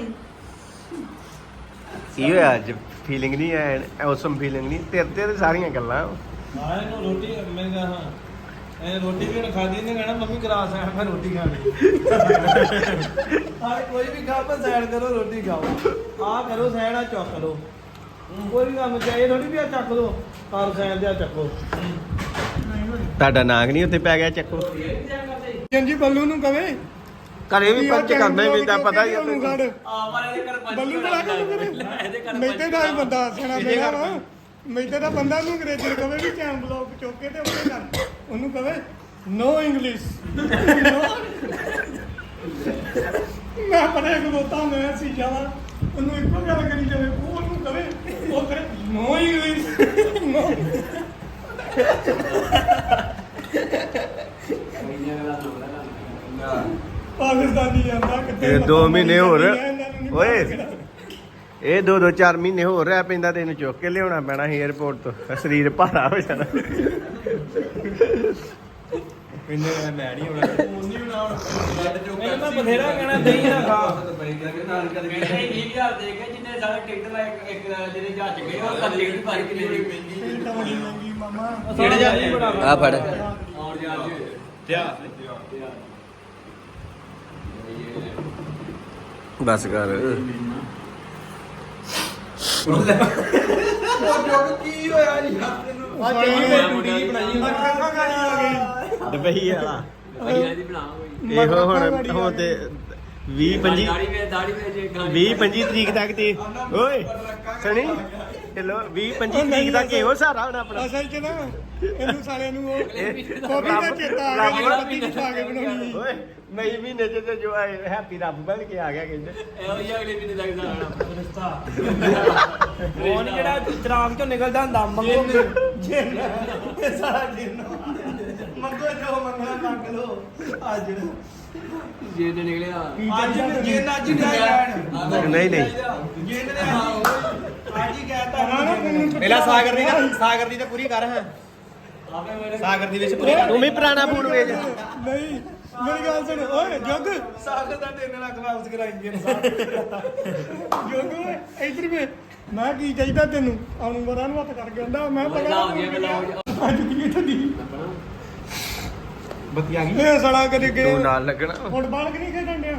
Speaker 1: ਕੀ ਹੋਇਆ ਅੱਜ? ਫੀਲਿੰਗ ਨਹੀਂ ਐ ਔਸਮ ਫੀਲਿੰਗ ਨਹੀਂ? ਤੇਰੇ ਤੇ ਤਾਂ ਸਾਰੀਆਂ ਗੱਲਾਂ।
Speaker 4: ਹਾਂ ਇਹਨੂੰ ਰੋਟੀ ਮੈਂ ਕਹਾ ਹਾਂ। ਇਹ ਰੋਟੀ ਵੀ ਹੁਣ ਖਾਦੀ ਨਹੀਂ ਕਹਿਣਾ ਮੰਮੀ ਗਰਾਸ ਆ ਮੈਂ ਰੋਟੀ ਖਾਣੀ ਹਾਂ ਕੋਈ ਵੀ ਕੰਮ ਸਾਈਡ ਕਰੋ ਰੋਟੀ ਖਾਓ। ਆ ਕਰੋ ਸਾਈਡ ਆ ਚੁੱਕ ਲਓ। ਕੋਈ ਵੀ ਕੰਮ ਚਾਹੀਏ ਥੋੜੀ ਵੀ ਆ ਚੱਕ ਲਓ। ਕਾਰ ਸਾਈਡ ਦੇ ਆ ਚੱਕੋ।
Speaker 1: ਤੁਹਾਡਾ ਨਾਗ ਨਹੀਂ ਉੱਤੇ ਪੈ ਗਿਆ ਚੱਕੋ।
Speaker 3: ਜੰਜੀ ਬੱਲੂ ਨੂੰ ਕਵੇ।
Speaker 1: ਘਰੇ ਵੀ ਪੰਚ ਕਰਨਾ ਹੀ ਪੈਂਦਾ ਪਤਾ ਹੀ ਆ ਤੈਨੂੰ।
Speaker 2: ਆ ਮਾਰੇ ਦੇ ਕਰ
Speaker 3: ਬੱਲੂ ਬੜਾ ਕਰ ਮੈਤੇ ਦਾ ਹੀ ਬੰਦਾ ਸਣਾ ਪਿਆ ਵਾ ਮੈਤੇ ਦਾ ਬੰਦਾ ਨੂੰ ਅੰਗਰੇਜ਼ੀ ਚ ਕਵੇ ਵੀ ਚੈਨ ਬਲੌਕ ਚੁੱਕ ਕੇ ਤੇ ਉੱਤੇ ਕਰ ਉਹਨੂੰ ਕਵੇ ਨੋ ਇੰਗਲਿਸ਼ ਮੈਂ ਪਤਾ ਇੱਕ ਦੋਤਾ ਮੈਂ ਸੀ ਜਾਵਾ ਉਹਨੂੰ ਇੱਕੋ ਗੱਲ ਕਰੀ ਜਾਵੇ ਉਹ ਉਹਨੂੰ ਕਵੇ ਉਹ ਕਰੇ ਨੋ ਇੰਗਲਿਸ਼ ਨੋ ਪਾਕਿਸਤਾਨੀ ਜਾਂਦਾ ਕਿੱਥੇ
Speaker 1: ਇਹ ਦੋ ਮਹੀਨੇ ਹੋਰ।
Speaker 3: ਇਹਨਾਂ
Speaker 1: ਓਏ। ਇਹ ਦੋ ਦੋ ਚਾਰ ਮਹੀਨੇ ਹੋਰ ਰਹਿ ਪੈਂਦਾ ਤੈਨੂੰ ਚੁੱਕ ਕੇ ਲਿਆਉਣਾ ਪੈਣਾ ਸੀ 에어ਪੋਰਟ ਤੋਂ। ਸਰੀਰ ਭਾਰਾ ਹੋ ਜਾਣਾ।
Speaker 4: ਇੰਨੇ ਮੈਂ ਨਹੀਂ ਹੋਣਾ। ਫੋਨ ਨਹੀਂ ਹੋਣਾ ਹੁਣ ਲੱਡ ਚੋਂ
Speaker 5: ਮੈਨੂੰ ਮੈਂ ਬਥੇਰਾ ਕਹਿਣਾ ਦਹੀਂ ਨਾ ਖਾ।
Speaker 2: ਕਹਿੰਦੇ 20000 ਦੇ ਕੇ ਜਿੰਨੇ ਸਾਰੇ ਟਿਕਟ ਲਾਏ ਇੱਕ ਜਿਹੜੇ ਜੱਜ ਗਏ ਉਹ ਕੱਲ ਟਿਕਟ ਭਰ ਕੇ ਲੈ ਗਏ।
Speaker 3: ਤਾਂ ਮਾਮਾ।
Speaker 5: ਜਿਹੜੇ ਜਾ
Speaker 1: ਆ ਫੜ।
Speaker 2: ਆਉਣ ਜਾਣ ਦੇ
Speaker 1: ਬਸ ਕਰ।
Speaker 4: ਕੀ ਹੋਇਆ ਜੀ ਤੈਨੂੰ
Speaker 5: ਆ ਚਾਹ ਮੈਂ ਟੂਟੀ ਜੀ ਬਣਾਈ ਹੁੰਦਾ
Speaker 3: ਅੱਖਾਂ ਕਾਲੀ ਹੋ ਗਈ।
Speaker 1: ਦੁਬਈ ਵਾਲਾ।
Speaker 2: ਭਈਆ ਦੀ ਬਣਾ ਕੋਈ
Speaker 1: ਇਹੋ ਹੁਣ ਹੁਣ ਤੇ 20 25
Speaker 2: ਦਾੜੀ ਵੇ ਦਾੜੀ ਵੇ ਜੇ
Speaker 1: 20 25 ਤਰੀਕ ਤੱਕ ਤੇ। ਓਏ ਸਣੀ? ਚਲੋ 20 25 ਤਰੀਕ ਤੱਕ ਇਹੋ ਸਾਰਾ ਹੋਣਾ ਆਪਣਾ।
Speaker 3: ਅਸਲ ਚ ਨਾ ਇਹਨੂੰ ਸਾਲੇ ਨੂੰ ਉਹ
Speaker 1: ਇਹ
Speaker 3: ਕੋਪੀ ਦਾ
Speaker 1: ਰੱਬ-
Speaker 3: ਚੇਤਾ ਆ ਗਿਆ
Speaker 1: ਰੱਬ-
Speaker 3: ਜਿਹੜਾ ਪੱਤੀ ਚ ਪਾ ਕੇ ਬਣਾਉਣੀ
Speaker 1: ਓਏ ਮਈ ਮਹੀਨੇ ਚ ਤੇ ਜੋ ਆਏ ਹੈਪੀ ਰੱਬ ਬਣ ਕੇ ਆ ਗਿਆ ਕਹਿੰਦੇ।
Speaker 2: ਇਹੋ ਜਿਹਾ ਅਗਲੇ ਮਹੀਨੇ ਤੱਕ ਜਾਣਾ
Speaker 5: ਰਿਸ਼ਤਾ। ਉਹ ਨੀ ਜਿਹੜਾ ਚਰਾਗ ਚੋਂ ਨਿਕਲਦਾ ਹੁੰਦਾ ਮੰਗੋ
Speaker 4: ਜਿੰਨ ਇਹ ਸਾਰਾ ਜਿੰਨ ਮੰਗੋ ਜੋ ਮੰਗਣਾ ਮੰਗ ਲੋ ਅੱਜ।
Speaker 2: ਜੇ ਤੇ ਨਿਕਲਿਆ।
Speaker 4: ਅੱਜ ਜਿੰਨ ਅੱਜ ਨਹੀਂ ਲੈਣ
Speaker 1: ਨਹੀਂ ਨਹੀਂ।
Speaker 4: ਜਿੰਨ ਨੇ ਅੱਜ ਹੀ ਕਹਿਤਾ
Speaker 5: ਪਹਿਲਾਂ ਸਾਗਰ ਦੀ ਤਾਂ ਸਾਗਰ ਦੀ ਤਾਂ ਪੂਰੀ ਕਰ ਹਾਂ। ਸਾਗਰ ਦੀ ਵਿੱਚ ਪੂਰੀ ਕਰ।
Speaker 1: ਤੂੰ ਵੀ ਪੁਰਾਣਾ ਫੋਨ ਵੇਚ।
Speaker 3: ਨਹੀਂ ਮੇਰੀ ਗੱਲ ਸੁਣ ਓਏ ਜੁੱਗ।
Speaker 4: ਸਾਗਰ ਦਾ 3 ਲੱਖ ਵਾਪਸ ਕਰਾਏਂਗੇ
Speaker 3: ਜੁੱਗ ਓਏ ਇੱਧਰ ਵੇ। ਮੈਂ ਕੀ ਚਾਹੀਦਾ ਤੈਨੂੰ? ਆਉਣ ਬਰਾਂ ਨੂੰ ਹੱਥ ਕਰ ਕੇ ਆਂਦਾ ਮੈਂ ਪਤਾ
Speaker 2: ਲਾ ਗਿਆ ਬਲਾ
Speaker 3: ਅੱਜ ਕੀ ਤੁਹਾਡੀ
Speaker 5: ਬੱਤੀ ਆ ਗਈ?
Speaker 3: ਇਹ ਸੜਾ ਕਦੇ ਗਏ।
Speaker 1: ਤੂੰ ਨਾਲ ਲੱਗਣਾ।
Speaker 3: ਫੁੱਟਬਾਲ ਕਿ ਨਹੀਂ ਖੇਡਣ ਡਿਆ।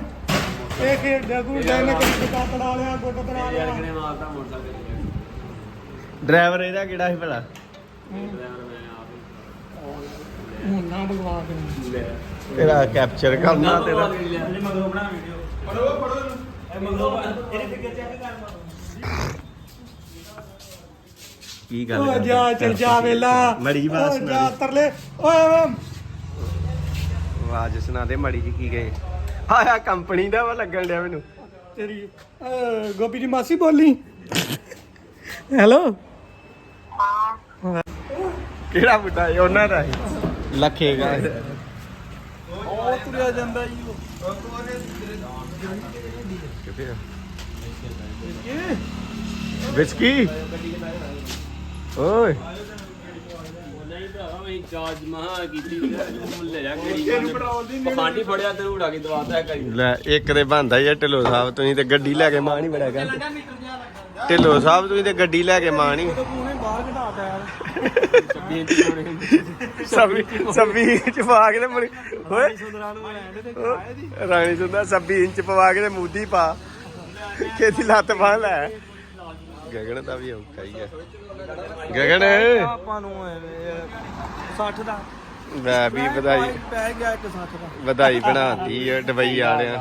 Speaker 3: ਇਹ ਖੇਡ ਜਗੂ ਜੈਨ ਕਦੀ ਟਿਕਾ ਤੜਾ ਲਿਆ ਗੁੱਟ ਤੜਾ ਲਿਆ।
Speaker 2: ਯਾਰ ਕਿਨੇ ਮਾਰਦਾ ਮੋਟਰਸਾਈਕਲ
Speaker 1: ਡਰਾਈਵਰ ਇਹਦਾ ਕਿਹੜਾ ਸੀ ਭਲਾ?
Speaker 2: ਡਰਾਈਵਰ ਮੈਂ ਆਪ
Speaker 3: ਹੁਣ ਨਾ ਬਗਵਾ ਕੇ।
Speaker 1: ਤੇਰਾ ਕੈਪਚਰ ਕਰਨਾ ਤੇਰਾ।
Speaker 5: ਮਗਰੋਂ ਬਣਾ ਵੀਡੀਓ
Speaker 4: ਪੜੋ ਪੜੋ
Speaker 5: ਇਹ ਮਗਰੋਂ ਇਹਦੇ ਫਿਕਰ ਚੈੱਕ ਕਰ ਮਗਰੋਂ
Speaker 1: ਕੀ ਗੱਲ
Speaker 3: ਓ
Speaker 1: ਕਰਦੇ?
Speaker 3: ਜਾ ਚਲ ਜਾ ਵੇਲਾ।
Speaker 1: ਮੜੀ
Speaker 3: ਓ
Speaker 1: ਸੁਣਾ
Speaker 3: ਜਾ ਤਰਲੇ। ਓਏ
Speaker 1: ਆਵਾਜ਼ ਸੁਣਾ ਦੇ ਮੜੀ ਜੀ ਕੀ ਗਏ। ਆਇਆ ਕੰਪਨੀ ਦਾ ਵਾ ਲੱਗਣ ਡਿਆ ਮੈਨੂੰ।
Speaker 3: ਤੇਰੀ ਅਹ, ਗੋਪੀ ਦੀ ਮਾਸੀ ਬੋਲੀ। ਹੈਲੋ।
Speaker 1: ਕਿਹੜਾ ਬੁੱਢਾ ਹੈ ਉਹਨਾਂ ਦਾ ਹੀ। ਲੱਖੇਗਾ
Speaker 4: ਉਹ ਤੁਰਿਆ ਜਾਂਦਾ ਜੀ
Speaker 1: ਆ ਵਿਸਕੀ ਓਏ।
Speaker 2: ਨਹੀਂ ਭਰਾਵਾ ਮੈਂ ਚਾਰਜ ਮਹਾ ਕੀਤੀ ਮੁੱਲੇ ਜਾ ਕਿਹੜੀ ਪਖਾਂਡੀ ਫੜਿਆ ਤੇ ਉਡਾ ਕੇ ਦਵਾਤਾ ਕਰੀ
Speaker 1: ਲੈ ਇੱਕ ਤੇ ਬੰਦਾ ਹੀ ਆ ਢਿੱਲੋਂ ਸਾਹਿਬ ਤੁਸੀਂ ਤੇ ਗੱਡੀ ਲੈ ਕੇ ਮਾਂ ਨਹੀਂ ਬੜਿਆ ਕਰ ਢਿੱਲੋਂ ਸਾਹਿਬ ਤੁਸੀਂ ਤੇ ਗੱਡੀ ਲੈ ਕੇ ਮਾਂ ਨਹੀਂ ਸਭੀ ਸਭੀ ਇੰਚ ਪਵਾ ਕੇ ਤੇ ਮੁੜੀ ਓਏ। ਰਾਣੀ ਸੁੰਦਰ ਸਭੀ ਇੰਚ ਪਵਾ ਕੇ ਤੇ ਮੂਦੀ ਪਾ। ਕਿਹਦੀ ਲੱਤ ਬਾਹ ਲੈ। ਗਗਨ ਦਾ ਵੀ ਔਖਾ ਹੀ ਆ। ਗਗਨ?
Speaker 4: ਆਪਾਂ ਨੂੰ 60 ਦਾ।
Speaker 1: ਲੈ ਵੀ ਵਧਾਈ।
Speaker 4: ਪੈ ਗਿਆ ਇੱਕ 60 ਦਾ।
Speaker 1: ਵਧਾਈ ਬਣਾਤੀ ਓ ਡਬਈ ਵਾਲਿਆਂ।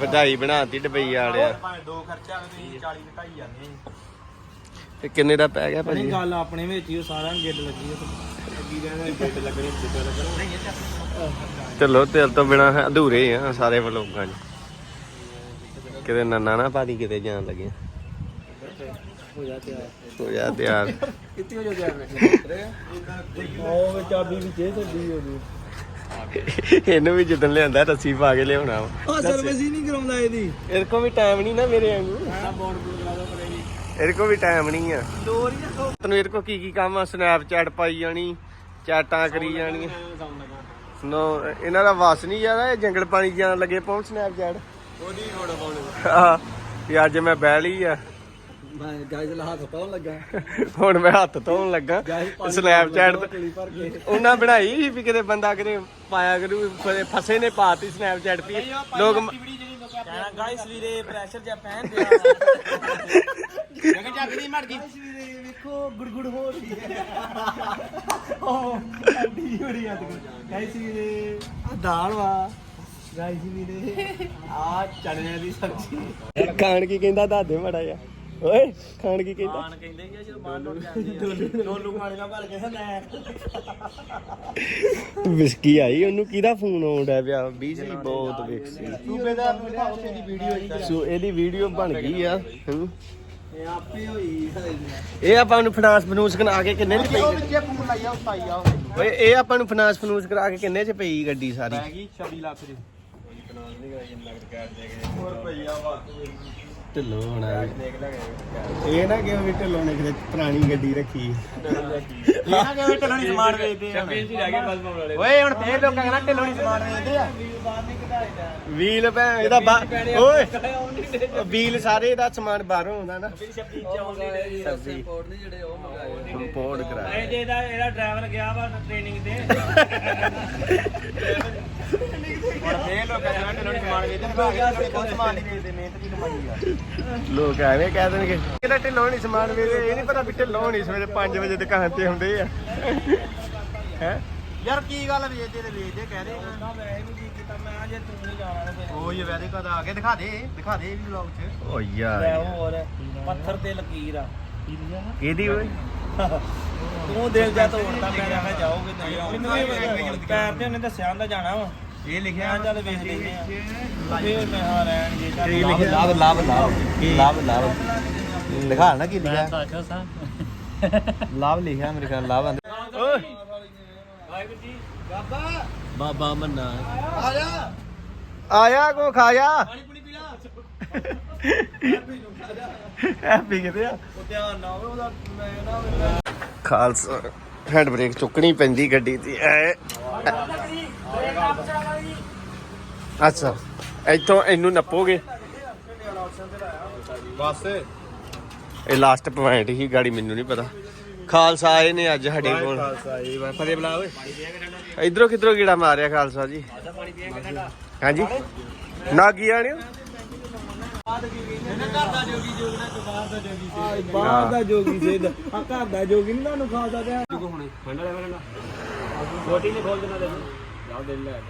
Speaker 1: ਵਧਾਈ ਬਣਾਤੀ ਡਬਈ ਵਾਲਿਆਂ।
Speaker 4: ਭਾਵੇਂ ਦੋ ਖਰਚਾ ਤੁਸੀਂ 40 ਘਟਾਈ ਜਾਂਦੇ
Speaker 1: ਤੇ ਕਿੰਨੇ ਦਾ ਪੈ ਗਿਆ ਭਾਜੀ?
Speaker 4: ਗੱਲ ਆਪਣੇ ਵਿੱਚ ਹੀ ਸਾਰਿਆਂ ਨੂੰ ਗਿੱਡ ਲੱਗੀ ਹੈ ਲੱਗੀ ਰਹਿੰਦੇ ਗਿੱਡ ਲੱਗਣੇ ਜਿੱਦਾਂ ਲੱਗਣਾ।
Speaker 1: ਢਿੱਲੋ ਤੇਲ ਤੋਂ ਬਿਨਾ ਅਧੂਰੇ ਆ ਸਾਰੇ ਵਲੋਗਾਂ 'ਚ। ਕਿਤੇ ਨੰਨਾ ਨਾ ਪਾਦੀ ਕਿਤੇ ਜਾਣ ਲੱਗੇ।
Speaker 4: ਹੋ ਜਾ ਤੇ
Speaker 1: ਹੋ ਜਾ ਤਿਆਰ
Speaker 4: ਕਿੱਥੇ ਹੋ ਜਾ ਉਹ ਚਾਬੀ ਵਿੱਚ ਇਹ ਛੱਡੀ ਹੋਣੀ
Speaker 1: ਇਹਨੂੰ ਵੀ ਜਦੋਂ ਲਿਆਂਦਾ ਰੱਸੀ ਪਾ ਕੇ ਲਿਆਉਣਾ
Speaker 4: ਆ ਸਰਵਿਸ ਹੀ ਨਹੀਂ ਕਰਾਉਂਦਾ ਇਹਦੀ।
Speaker 1: ਇਹਦੇ ਕੋਲ ਵੀ ਟਾਈਮ ਨਹੀਂ ਨਾ ਮੇਰੇ ਵਾਂਗੂ।
Speaker 4: ਬੋਰਡ ਬੋਰਡ ਲਾ ਦੋ ਪਰੇ ਜੀ
Speaker 1: ਇਹਦੇ ਕੋਲ ਵੀ ਟਾਈਮ ਨਹੀਂ ਆ।
Speaker 4: ਦੋ ਹੀ ਨਾ
Speaker 1: ਤੈਨੂੰ ਇਹਦੇ ਕੋਲ ਕੀ ਕੀ ਕੰਮ ਆ? ਸਨੈਪਚੈਟ ਪਾਈ ਜਾਣੀ ਚੈਟਾਂ ਕਰੀ ਜਾਣੀਆਂ। ਨੋ ਇਹਨਾਂ ਦਾ ਵਸ ਨਹੀਂ ਯਾਰ ਇਹ ਜੰਗਲ ਪਾਣੀ ਜਾਣ ਲੱਗੇ ਪਹੁੰਚ ਸਨੈਪਚੈਟ
Speaker 4: ਉਹਦੀ ਫੋੜ ਪਾਉਣੀ
Speaker 1: ਆ ਵੀ ਅੱਜ ਮੈਂ ਬਹਿ ਲਈ ਆ।
Speaker 4: ਮੈਂ ਗਾਇਜ਼ ਲਾ ਹੱਥ ਪਾਉਣ ਲੱਗਾ। <laughs>
Speaker 1: ਹੁਣ ਮੈਂ ਹੱਥ ਧੋਣ ਲੱਗਾ। ਸਨੈਪਚੈਟ ਤੇ ਉਹਨਾਂ ਬਣਾਈ ਸੀ ਵੀ ਕਿਤੇ ਬੰਦਾ ਕਿਤੇ ਪਾਇਆ ਕਰੂ ਫਸੇ ਨੇ ਪਾਤੀ ਸਨੈਪਚੈਟ ਤੇ। ਲੋਕ ਮ-
Speaker 4: ਕਹਿਣਾ ਗਾਇਸ ਵੀਰੇ ਪ੍ਰੈਸ਼ਰ ਜਾਂ ਪੈਨ ਦਿਆ।
Speaker 5: ਜਗਨ ਚੱਕ ਦੀ ਮੜ ਗਈ
Speaker 4: ਗਾਇਸ ਵੀਰੇ ਵੇਖੋ ਗੁੜਗੁੜ ਹੋ ਰਹੀ ਹੈ। ਓ ਅੱਡੀ ਹੋ ਰਹੀ ਹੈ ਗਾਇਸ ਵੀਰੇ ਆ ਦਾਲ ਵਾ। ਗਾਇਸ ਵੀਰੇ ਆ ਚਣਿਆਂ ਦੀ ਸਬਜ਼ੀ।
Speaker 1: ਖਾਣ ਕੀ ਕਹਿੰਦਾ ਦਾਦੇ ਮੜਾ ਜਾ ਓਏ ਖਾਣ ਕੀ ਕਹਿੰਦਾ?
Speaker 4: ਖਾਣ ਕਹਿੰਦੇ ਕਿ ਜਦੋਂ ਬਾਹਰ ਟੁੱਟ ਜਾਂਦੀ ਆ। ਡੋਲੂ ਖਾਣੇ ਨਾਲ ਭਰ ਕੇ ਹੁੰਦਾ
Speaker 1: ਵਿਸਕੀ ਆਈ ਉਹਨੂੰ ਕਿਹਦਾ ਫੋਨ ਆਉਂਦਾ ਪਿਆ? ਬਿਜ਼ੀ ਬਹੁਤ ਵਿਕਸੀ
Speaker 4: ਸੂਬੇ ਦਾ ਤੇ ਦੀ ਵੀਡੀਓ ਇਦਾਂ
Speaker 1: ਸੋ ਇਹਦੀ ਵੀਡੀਓ ਬਣ ਗਈ ਆ।
Speaker 4: ਇਹ ਆਪੇ ਹੋਈ
Speaker 1: ਇਹ ਆਪਾਂ ਨੂੰ ਫਾਈਨਾਂਸ ਫਨੂਸ ਕਰਾ ਕੇ ਕਿੰਨੇ ਚ ਪਈ
Speaker 4: ਉਹ ਵਿੱਚ ਫੋਨ ਲਾਇਆ ਉਤਾਈ ਆ
Speaker 1: ਓਏ ਇਹ ਆਪਾਂ ਨੂੰ ਫਾਈਨਾਂਸ ਫਨੂਸ ਕਰਾ ਕੇ ਕਿੰਨੇ ਚ ਪਈ ਗੱਡੀ ਸਾਰੀ?
Speaker 4: ਗਈ 26 ਲੱਖ ਦੀ।
Speaker 1: ਢਿੱਲੋਂ ਹੋਣਾ ਇਹ ਨਾ ਕਿਉਂ ਵੀ ਢਿੱਲੋਂ ਨੇ ਕਿਤੇ ਪੁਰਾਣੀ ਗੱਡੀ ਰੱਖੀ।
Speaker 5: ਇਹ ਨਾ ਕਿਵੇਂ ਢਿੱਲੋਂ ਨਹੀਂ ਸਮਾਨ ਵੇਚਦੇ ਆ
Speaker 2: ਵਾਲੇ।
Speaker 5: ਓਏ ਹੁਣ ਫੇਰ ਲੋਕਾਂ ਕਹਿੰਦਾ ਢਿੱਲੋਂ ਨਹੀਂ ਸਮਾਨ ਵੇਚਦੇ ਆ।
Speaker 1: ਵੀਲ ਭੈ ਇਹਦਾ ਬਾ- ਓਏ ਵੀਲ ਸਾਰੇ ਇਹਦਾ ਸਮਾਨ ਬਾਹਰੋਂ ਆਉਂਦਾ ਨਾ। ਸਬਜ਼ੀ।
Speaker 4: ਇੰਪੋਰਟ ਉਹ
Speaker 1: ਕਰਾਇਆ।
Speaker 4: ਇਹ ਇਹਦਾ ਇਹਦਾ ਡਰਾਈਵਰ ਗਿਆ ਵਾ ਟ੍ਰੇਨਿੰਗ ਤੇ। <laughs>
Speaker 5: ਲੋਕਾਂ ਕਹਿੰਦਾ ਢਿੱਲੋਂ ਨਹੀਂ ਸਮਾਨ ਵੇਚਦੇ ਮੈਂ ਕਿਹਾ ਢਿੱਲੋਂ ਕੋਈ ਸਮਾਨ ਨਹੀਂ ਵੇਚਦੇ ਮਿਹਨਤ ਦੀ ਕਮਾਈ ਆ
Speaker 1: ਲੋਕ ਐਵੇਂ ਕਹਿ ਦੇਣਗੇ। ਇਹਦਾ ਢਿੱਲੋਂ ਨਹੀਂ ਸਮਾਨ ਵੇਚਦੇ ਇਹ ਨਹੀਂ ਪਤਾ ਵੀ ਢਿੱਲੋਂ ਨਹੀਂ ਸਵੇਰੇ 5 ਵਜੇ ਦੁਕਾਨ ਤੇ ਹੁੰਦੇ ਆ। ਹੈ?
Speaker 5: ਯਾਰ ਕੀ ਗੱਲ ਵੇਚਦੇ ਤੇ ਵੇਚਦੇ ਕਹਿ ਰਹੇ ਆ।
Speaker 4: ਨਾ ਵੈਸੇ ਵੀ ਜੀ ਕੀਤਾ ਮੈਂ ਜੇ ਤੂੰ ਨਹੀਂ ਜਾਣਾ ਤੇ ਫਿਰ
Speaker 5: ਉਹ ਇਹ ਵੈਦੇ ਕਦ ਆ। ਕੇ ਦਿਖਾ ਦੇ ਦਿਖਾ ਦੇ ਵੀ ਵਲੌਗ 'ਚ।
Speaker 1: ਓ
Speaker 4: ਲੈ
Speaker 1: ਯਾਰ
Speaker 4: ਹੋਰ ਪੱਥਰ ਤੇ ਲਕੀਰ ਆ।
Speaker 1: ਇਹਦੀ ਓਏ?
Speaker 4: ਤੂੰ ਦਿਲ ਜਾ ਤੋੜਦਾ ਮੈਂ ਜਾਓਗੇ ਨਹੀਂ ਆਉਂਦਾ ਪੈਰ ਤੇ ਉਹਨੇ ਦੱਸਿਆ ਹੁੰਦਾ ਜਾਣਾ ਵਾ।
Speaker 5: ਇਹ
Speaker 4: ਮੈਂ ਚੱਲ ਵੇਖ ਲੈਨੇ ਆ। ਫੇਰ ਮੈਂ ਹਾਂ ਰਹਿਣਗੇ ਚੱਲ।
Speaker 1: ਇਹ ਲਿਖਿਆ-
Speaker 5: ਲਾਭ ਲਾਭ ਲਾਭ ਲਾਭ ਲਾਭ ਦਿਖਾ ਨਾ ਕੀ ਲਿਖਿਆ? ਲਾਭ ਲਿਖਿਆ ਮੇਰੇ ਖਿਆਲ ਲਾਭ
Speaker 1: ਓਏ
Speaker 4: ਵਾਹਿਗੁਰੂ ਜੀ
Speaker 1: ਬਾਬਾ ਮੰਨਾ। ਆਇਆ। ਆਇਆ ਕੋ ਖਾਇਆ?
Speaker 4: ਪਾਣੀ ਪੂਣੀ ਪੀ ਲਾ।
Speaker 1: ਹੈਪੀ ਕਿਤੇ ਆ?
Speaker 4: ਉਹ ਧਿਆਨ ਨਾ ਹੋਵੇ ਉਹਦਾ ਮੈਂ ਨਾ ਮੈਂ
Speaker 1: ਖਾਲਸਾ। ਹੈਂਡ ਬ੍ਰੇਕ ਚੁੱਕਣੀ ਪੈਂਦੀ ਗੱਡੀ ਦੀ ਐ। ਅੱਛਾ ਇੱਥੋਂ ਇਹਨੂੰ ਨੱਪੋਗੇ?
Speaker 5: ਬਸ
Speaker 1: ਇਹ ਲਾਸਟ ਪੁਆਇੰਟ ਹੀ ਗਾੜੀ ਮੈਨੂੰ ਨਹੀਂ ਪਤਾ। ਖਾਲਸਾ ਆਏ ਨੇ ਅੱਜ ਸਾਡੇ ਕੋਲ।
Speaker 5: ਫਤਿਹ ਬੁਲਾ ਓਏ।
Speaker 1: ਇਧਰੋਂ ਕਿਧਰੋਂ ਕੀੜਾ ਮਾਰਿਆ ਖਾਲਸਾ ਜੀ? ਹਾਂਜੀ। ਨਾਗੀ
Speaker 4: ਕਿ ਬਾਹਰ ਦਾ ਜੋਗੀ ਸੇ। ਬਾਹਰ ਦਾ ਜੋਗੀ ਸੇ ਆ ਘਰ ਦਾ ਜੋਗੀ ਨਹੀਂ ਤੁਹਾਨੂੰ ਖਾ ਸਕਦਾ।
Speaker 2: ਹੁਣੇ ਠੰਡਾ ਲੈ ਠੰਡਾ ਛੋਟੀ ਨੇ ਖੋਲ ਦੇਣਾ ਦੇ ਜਾਓ ਦੇ ਲੈ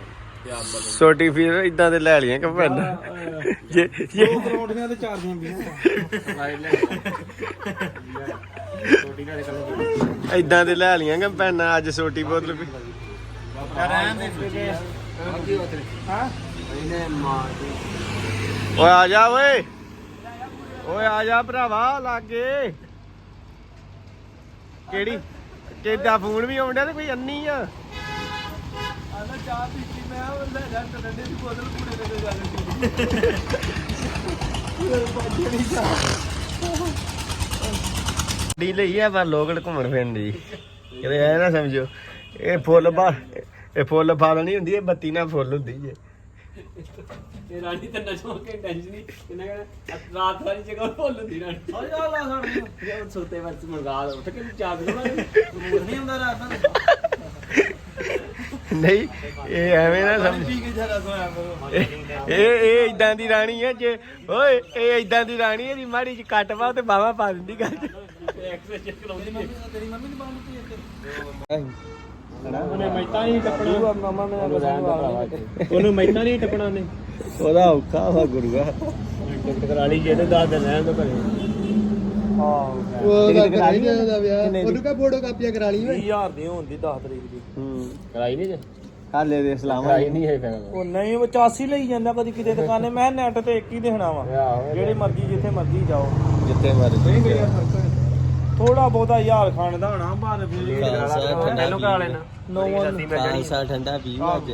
Speaker 1: ਛੋਟੀ ਫਿਰ ਇਦਾਂ ਦੇ ਲੈ ਲੀਆਂ ਕਿ ਭੈਣ। ਜੇ ਜੇ
Speaker 4: ਦੋ ਪਰੌਂਠੀਆਂ ਤੇ ਚਾਰ
Speaker 2: ਨਾਲ ਕੱਲ।
Speaker 1: ਇਦਾਂ ਦੇ ਲੈ ਲੀਆਂ ਕਿ ਭੈਣ ਅੱਜ ਛੋਟੀ ਬੋਤਲ ਵੀ।
Speaker 5: ਰਹਿਣ ਦੇ
Speaker 4: ਹਾਂ?
Speaker 2: ਇਹਨੇ ਮਾਰ ਦੇ
Speaker 1: ਓਏ ਆ ਜਾ ਓਏ। ਓਏ ਆ ਜਾ ਭਰਾਵਾ ਲਾਗੇ। ਕਿਹੜੀ? ਕਿੱਦਾਂ ਫੋਨ ਵੀ ਆਉਂਦਾ ਤੇ ਕੋਈ ਅੰਨੀ ਆ?
Speaker 4: ਆਂਦਾ ਚਾਹ ਪੀਤੀ ਮੈਂ ਉਹ ਲੈ ਜਾ ਟੰਡੇ ਦੀ ਬੋਤਲ ਪੂਰੇ ਦੇ ਦੇ ਜਾ
Speaker 1: ਡੀ ਲਈ ਆ ਪਰ ਲੋਕਲ ਘੁੰਮਣ ਫਿਰਨ ਦੀ। ਕਿਤੇ ਐ ਨਾ ਸਮਝੋ ਇਹ ਫੁੱਲ ਬਾ ਇਹ ਫੁੱਲ ਫਾਲ ਨਹੀਂ ਹੁੰਦੀ ਇਹ ਬੱਤੀ ਨਾਲ ਫੁੱਲ ਹੁੰਦੀ ਜੇ।
Speaker 2: ਇਹ ਰਾਣੀ ਤੇ ਨਚੋ ਕੇ ਟੈਨਸ਼ਨ ਨਹੀਂ ਕਿੰਨਾ ਕਹਿੰਦਾ ਰਾਤ ਵਾਲੀ ਜਗ੍ਹਾ ਭੁੱਲ ਹੁੰਦੀ ਰਾਣੀ।
Speaker 4: ਆ ਜਾ ਲਾ ਦਿਓ।
Speaker 2: ਜੇ ਸੁੱਤੇ ਵਰਤ ਮੰਗਾ ਲਓ। ਤੇ ਕਿ ਚਾਹ ਦੇ
Speaker 4: ਮੂਡ ਨਹੀਂ ਹੁੰਦਾ ਰਾਤ ਨੂੰ
Speaker 1: ਨਹੀਂ ਇਹ ਐਵੇਂ ਨਾ ਸਮਝ।
Speaker 4: ਪੀ ਕੇ ਜਰਾ ਸੋਇਆ ਕਰੋ।
Speaker 1: ਇਹ ਇਹ ਇਦਾਂ ਦੀ ਰਾਣੀ ਹੈ ਜੇ। ਓਏ ਇਹ ਇਦਾਂ ਦੀ ਰਾਣੀ ਹੈ ਜੀ ਮਾੜੀ ਚ ਕੱਟ ਪਾ ਤੇ ਬਾਵਾ ਪਾ ਦਿੰਦੀ ਗੱਲ ਚ।
Speaker 2: ਐਕਸਰਸਾਈਜ਼ ਕਰਾਉਂਦੀ
Speaker 4: ਮੰਮੀ ਤੇਰੀ ਮੰਮੀ ਦੀ ਬਾਂਹ ਪੀ ਇੱਥੇ।
Speaker 5: ਉਹਨੇ ਮੈਤਾ ਨਹੀਂ ਟੱਪਣਾ।
Speaker 4: ਮਾਮਾ ਮੇਰਾ
Speaker 5: ਉਹਨੂੰ ਮੈਤਾ ਨਹੀਂ ਟੱਪਣਾ ਨੇ।
Speaker 1: ਉਹਦਾ ਔਖਾ ਵਾ ਗੁਰੂਆ।
Speaker 5: ਟਿਕਟ ਕਰਾ ਲਈ ਜੇ ਤੇ ਦੱਸ ਦਿਨ ਰਹਿਣ ਤੋਂ ਘਰੇ।
Speaker 1: ਉਹ ਕਰਾ ਲਈ ਉਹਦਾ ਵਿਆਹ। ਉਹਨੂੰ ਕਾ ਫੋਟੋ ਕਾਪੀਆਂ ਕਰਾ ਲਈ
Speaker 4: 20000 ਦੀ ਹੁੰਦੀ 10 ਤਰੀਕ ਦੀ।
Speaker 1: ਹੂੰ।
Speaker 5: ਕਰਾਈ ਨਹੀਂ ਜੇ।
Speaker 1: ਹਾਲੇ ਦੇ ਸਲਾਮ।
Speaker 5: ਕਰਾਈ ਨਹੀਂ ਹੈ ਫਿਰ।
Speaker 4: ਉਹ ਨਹੀਂ ਉਹ 85 ਲਈ ਜਾਂਦਾ ਕਦੀ ਕਿਤੇ ਦੁਕਾਨੇ। ਮੈਂ ਨੈਟ ਤੇ ਇੱਕ ਹੀ ਦੇਖਣਾ ਵਾ।
Speaker 5: ਆਹੋ।
Speaker 4: ਜਿਹੜੀ ਮਰਜ਼ੀ ਜਿੱਥੇ ਮਰਜ਼ੀ ਜਾਓ।
Speaker 1: ਜਿੱਥੇ ਮਰਜ਼ੀ
Speaker 4: ਥੋੜਾ ਬਹੁਤਾ ਯਾਰ ਖਾਣ ਦਾ ਹੋਣਾ ਬਾਅਦ ਫਿਰ
Speaker 5: ਪਹਿਲੋਂ ਕਰਾ ਲੈਣਾ
Speaker 4: ਨੋ ਵਨ
Speaker 1: ਖਾਲਸਾ ਠੰਡਾ ਪੀਓ ਅੱਜ।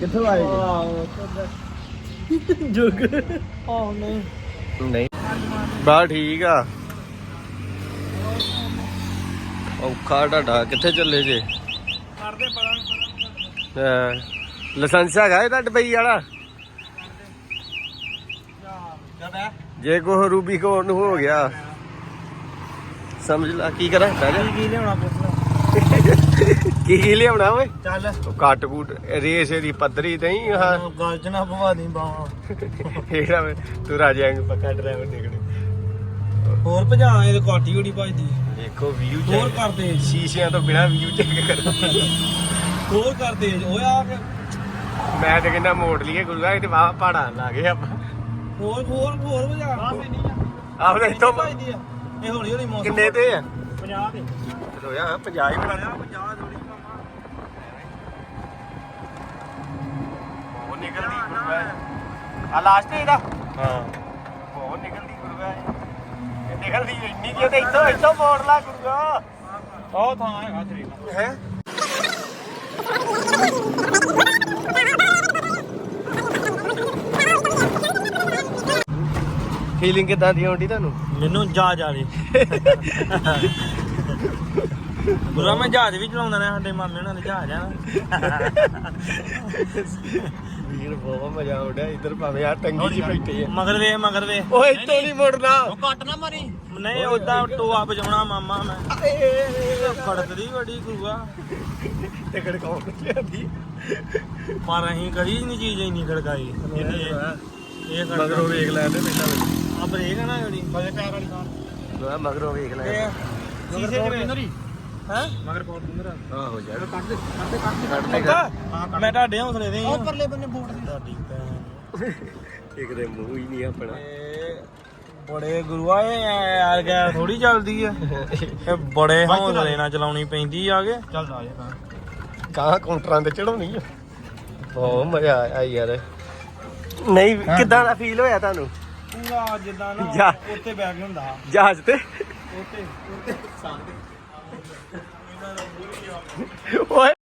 Speaker 1: ਕਿੱਥੋਂ ਆਏ
Speaker 4: ਜੁਗ। ਆਹ ਨਹੀਂ।
Speaker 1: ਨਹੀਂ। ਬਾ ਠੀਕ ਆ। ਔਖਾ ਢਾਡਾ ਕਿੱਥੇ ਚੱਲੇ ਜੇ?
Speaker 4: ਕਰਦੇ ਪਤਾ
Speaker 1: ਹਾਂ ਲਾਇਸੈਂਸ ਹੈਗਾ ਇਹਦਾ ਦੁਬਈ ਵਾਲਾ। ਜੇ ਕੋ ਰੂਬੀ ਕੋ ਨੂੰ ਹੋ ਗਿਆ ਸਮਝ ਲਾ ਕੀ ਕਰਾਂ? ਬਹਿ ਜਾ।
Speaker 4: ਕੀ ਲਿਆਉਣਾ ਪੁੱਛਣਾ
Speaker 1: ਕੀ ਕੀ ਲਿਆਉਣਾ ਓਏ?
Speaker 4: ਚੱਲ।
Speaker 1: ਕੱਟ ਕੂਟ ਰੇਸ ਇਹਦੀ ਪੱਧਰੀ ਤੇ ਹੀ
Speaker 4: ਗੱਲ ਚ ਨਾ ਭਵਾ ਦੀ ਬਾਹਾਂ।
Speaker 1: ਇਹਦਾ ਵੇ, ਤੂੰ ਰਾਜਾ ਨੂੰ ਪੱਕਾ ਡਰਾਈਵਰ ਦੇਖਣੇ
Speaker 4: ਹੋਰ ਭਜਾ ਇਹ ਕਾਟੀ ਹੋੜੀ ਭਜਦੀ।
Speaker 1: ਦੇਖੋ ਵੀਊ
Speaker 4: ਹੋਰ
Speaker 1: ਚੈੱਕ
Speaker 4: ਕਰਦੇ
Speaker 1: ਸ਼ੀਸ਼ਿਆਂ ਤੋਂ ਬਿਨਾ ਵੀਊ ਚੈੱਕ ਕਰ।
Speaker 4: ਹੋਰ ਕਰਦੇ ਓਏ ਆ ਕੇ
Speaker 1: ਮੈਂ ਤੇ ਕਹਿੰਦਾ ਮੋੜ ਲਈਏ ਗੁਰੂਆ ਇਹ ਤੇ ਵਾਹ ਪਹਾੜਾਂ ਲਾ ਗਏ ਆਪਾਂ।
Speaker 4: ਹੋਰ ਹੋਰ ਹੋਰ ਭਜਾ
Speaker 1: ਆਹ ਤੇ ਇੱਥੋਂ
Speaker 4: ਇਹ ਹੌਲੀ ਹੌਲੀ ਮੌਸਮ।
Speaker 1: ਕਿੰਨੇ ਤੇ ਆ?
Speaker 4: 50 ਦੇ।
Speaker 1: ਹੋਇਆ 50 ਹੀ ਬਣਾ
Speaker 4: 50 ਥੋੜੀ ਮਾਮਾ
Speaker 1: ਉਹ ਨਿਕਲਦੀ ਗੁਰੂਆ ਆ ਲਾਸਟ ਇਹਦਾ?
Speaker 5: ਹਾਂ।
Speaker 1: ਬਹੁਤ ਨਿਕਲਦੀ ਗੁਰੂਆ ਇਹ ਨਿਕਲਦੀ ਇੰਨੀ ਦੀ ਤੇ ਇੱਥੋਂ ਇੱਥੋਂ ਮੋੜ ਲਾ ਗੁਰੂਆ।
Speaker 4: ਉਹ ਥਾਂ ਹੈਗਾ ਤਰੀਕਾ
Speaker 1: ਹੈ? ਫੀਲਿੰਗ ਕਿਦਾਂ ਦੀ ਆਉਂਦੀ ਤੁਹਾਨੂੰ?
Speaker 4: ਮੈਨੂੰ ਜਾ ਜਾ ਰਹੀ ਬੁਰਾ ਮੈਂ ਜਹਾਜ਼ ਵੀ ਚਲਾਉਂਦਾ ਨੇ ਸਾਡੇ ਮਾਮੇ ਉਹਨਾਂ ਦੇ ਜਹਾਜ਼ ਆ
Speaker 1: ਵੀਰ ਬਹੁਤ ਮਜ਼ਾ ਆਉਂਦਾ ਇੱਧਰ ਭਾਵੇਂ ਆ ਟੰਗੀ ਜੀ ਬੈਠੇ ਆ
Speaker 4: ਮਗਰ ਵੇ ਮਗਰ ਵੇ
Speaker 1: ਓਏ ਇੱਥੋਂ ਨਹੀਂ। ਮੁੜਨਾ।
Speaker 4: ਕੱਟ ਨਾ ਮਾਰੀ। ਨਹੀਂ ਉਦਾਂ ਟੋਆ ਵਜਾਉਣਾ ਮਾਮਾ ਮੈਂ। ਖੜਕਦੀ ਬੜੀ ਗੁਰੂਆ
Speaker 1: ਤੇ ਖੜਕਾਉਣ ਲਿਆਂਦੀ
Speaker 4: ਪਰ ਅਸੀਂ ਕਦੀ ਨਹੀਂ ਚੀਜ਼ ਇੰਨੀ ਖੜਕਾਈ। ਇਹ
Speaker 1: ਮਗਰੋਂ ਵੇਖ ਲੈਂਦੇ ਪਹਿਲਾਂ
Speaker 4: ਆ ਬਰੇਕ ਨਾ ਜਿਹੜੀ ਫਲੇ ਟਾਇਰ ਵਾਲੀ ਕਾਰ
Speaker 1: ਮੈਂ ਮਗਰੋਂ ਵੇਖ ਲੈ।
Speaker 4: ਸ਼ੀਸ਼ੇ ਕਿਵੇਂ ਹੈ? ਮਗਰ ਫੋਰਚੂਨਰ
Speaker 1: ਆਹੋ ਯਾਰ।
Speaker 4: ਕੱਟ ਦੇ ਕੱਟ ਦੇ ਕੱਟ
Speaker 1: ਕੱਢ ਦੇ।
Speaker 4: ਹਾਂ ਮੈਂ ਤੁਹਾਡੇ ਹੌਸਲੇ ਦੇ ਉਹ ਪਰਲੇ ਬੰਨੇ ਬੋਰਡ ਦੀ ਤੁਹਾਡੀ
Speaker 1: ਇੱਕ ਦੇ ਮੂੰਹ ਹੀ ਨਹੀਂ ਆਪਣਾ।
Speaker 4: ਇਹ ਬੜੇ ਗੁਰੂਆ ਇਹ ਯਾਰ ਗਿਆ ਥੋੜੀ ਚੱਲਦੀ ਆ। ਇਹ ਬੜੇ ਹੌਸਲੇ ਨਾਲ ਚਲਾਉਣੀ ਪੈਂਦੀ ਆ ਕੇ ਚੱਲ ਆ ਜਾ
Speaker 1: ਕਾਂ ਕਾਊਂਟਰਾਂ ਤੇ ਚੜਾਉਣੀ ਆ। ਬਹੁਤ ਮਜ਼ਾ ਆਇਆ ਯਾਰ। ਨਹੀਂ ਕਿੱਦਾਂ ਦਾ ਫੀਲ ਹੋਇਆ ਤੁਹਾਨੂੰ?
Speaker 4: ਪੂਰਾ ਜਿੱਦਾਂ ਨਾ
Speaker 1: ਜਾ।
Speaker 4: ਉੱਤੇ ਬੈਗ ਹੁੰਦਾ।
Speaker 1: ਜਹਾਜ਼ ਤੇ।
Speaker 4: ਉੱਤੇ ਉੱਤੇ ਸਾਹਮਣੇ
Speaker 1: ਓਏ।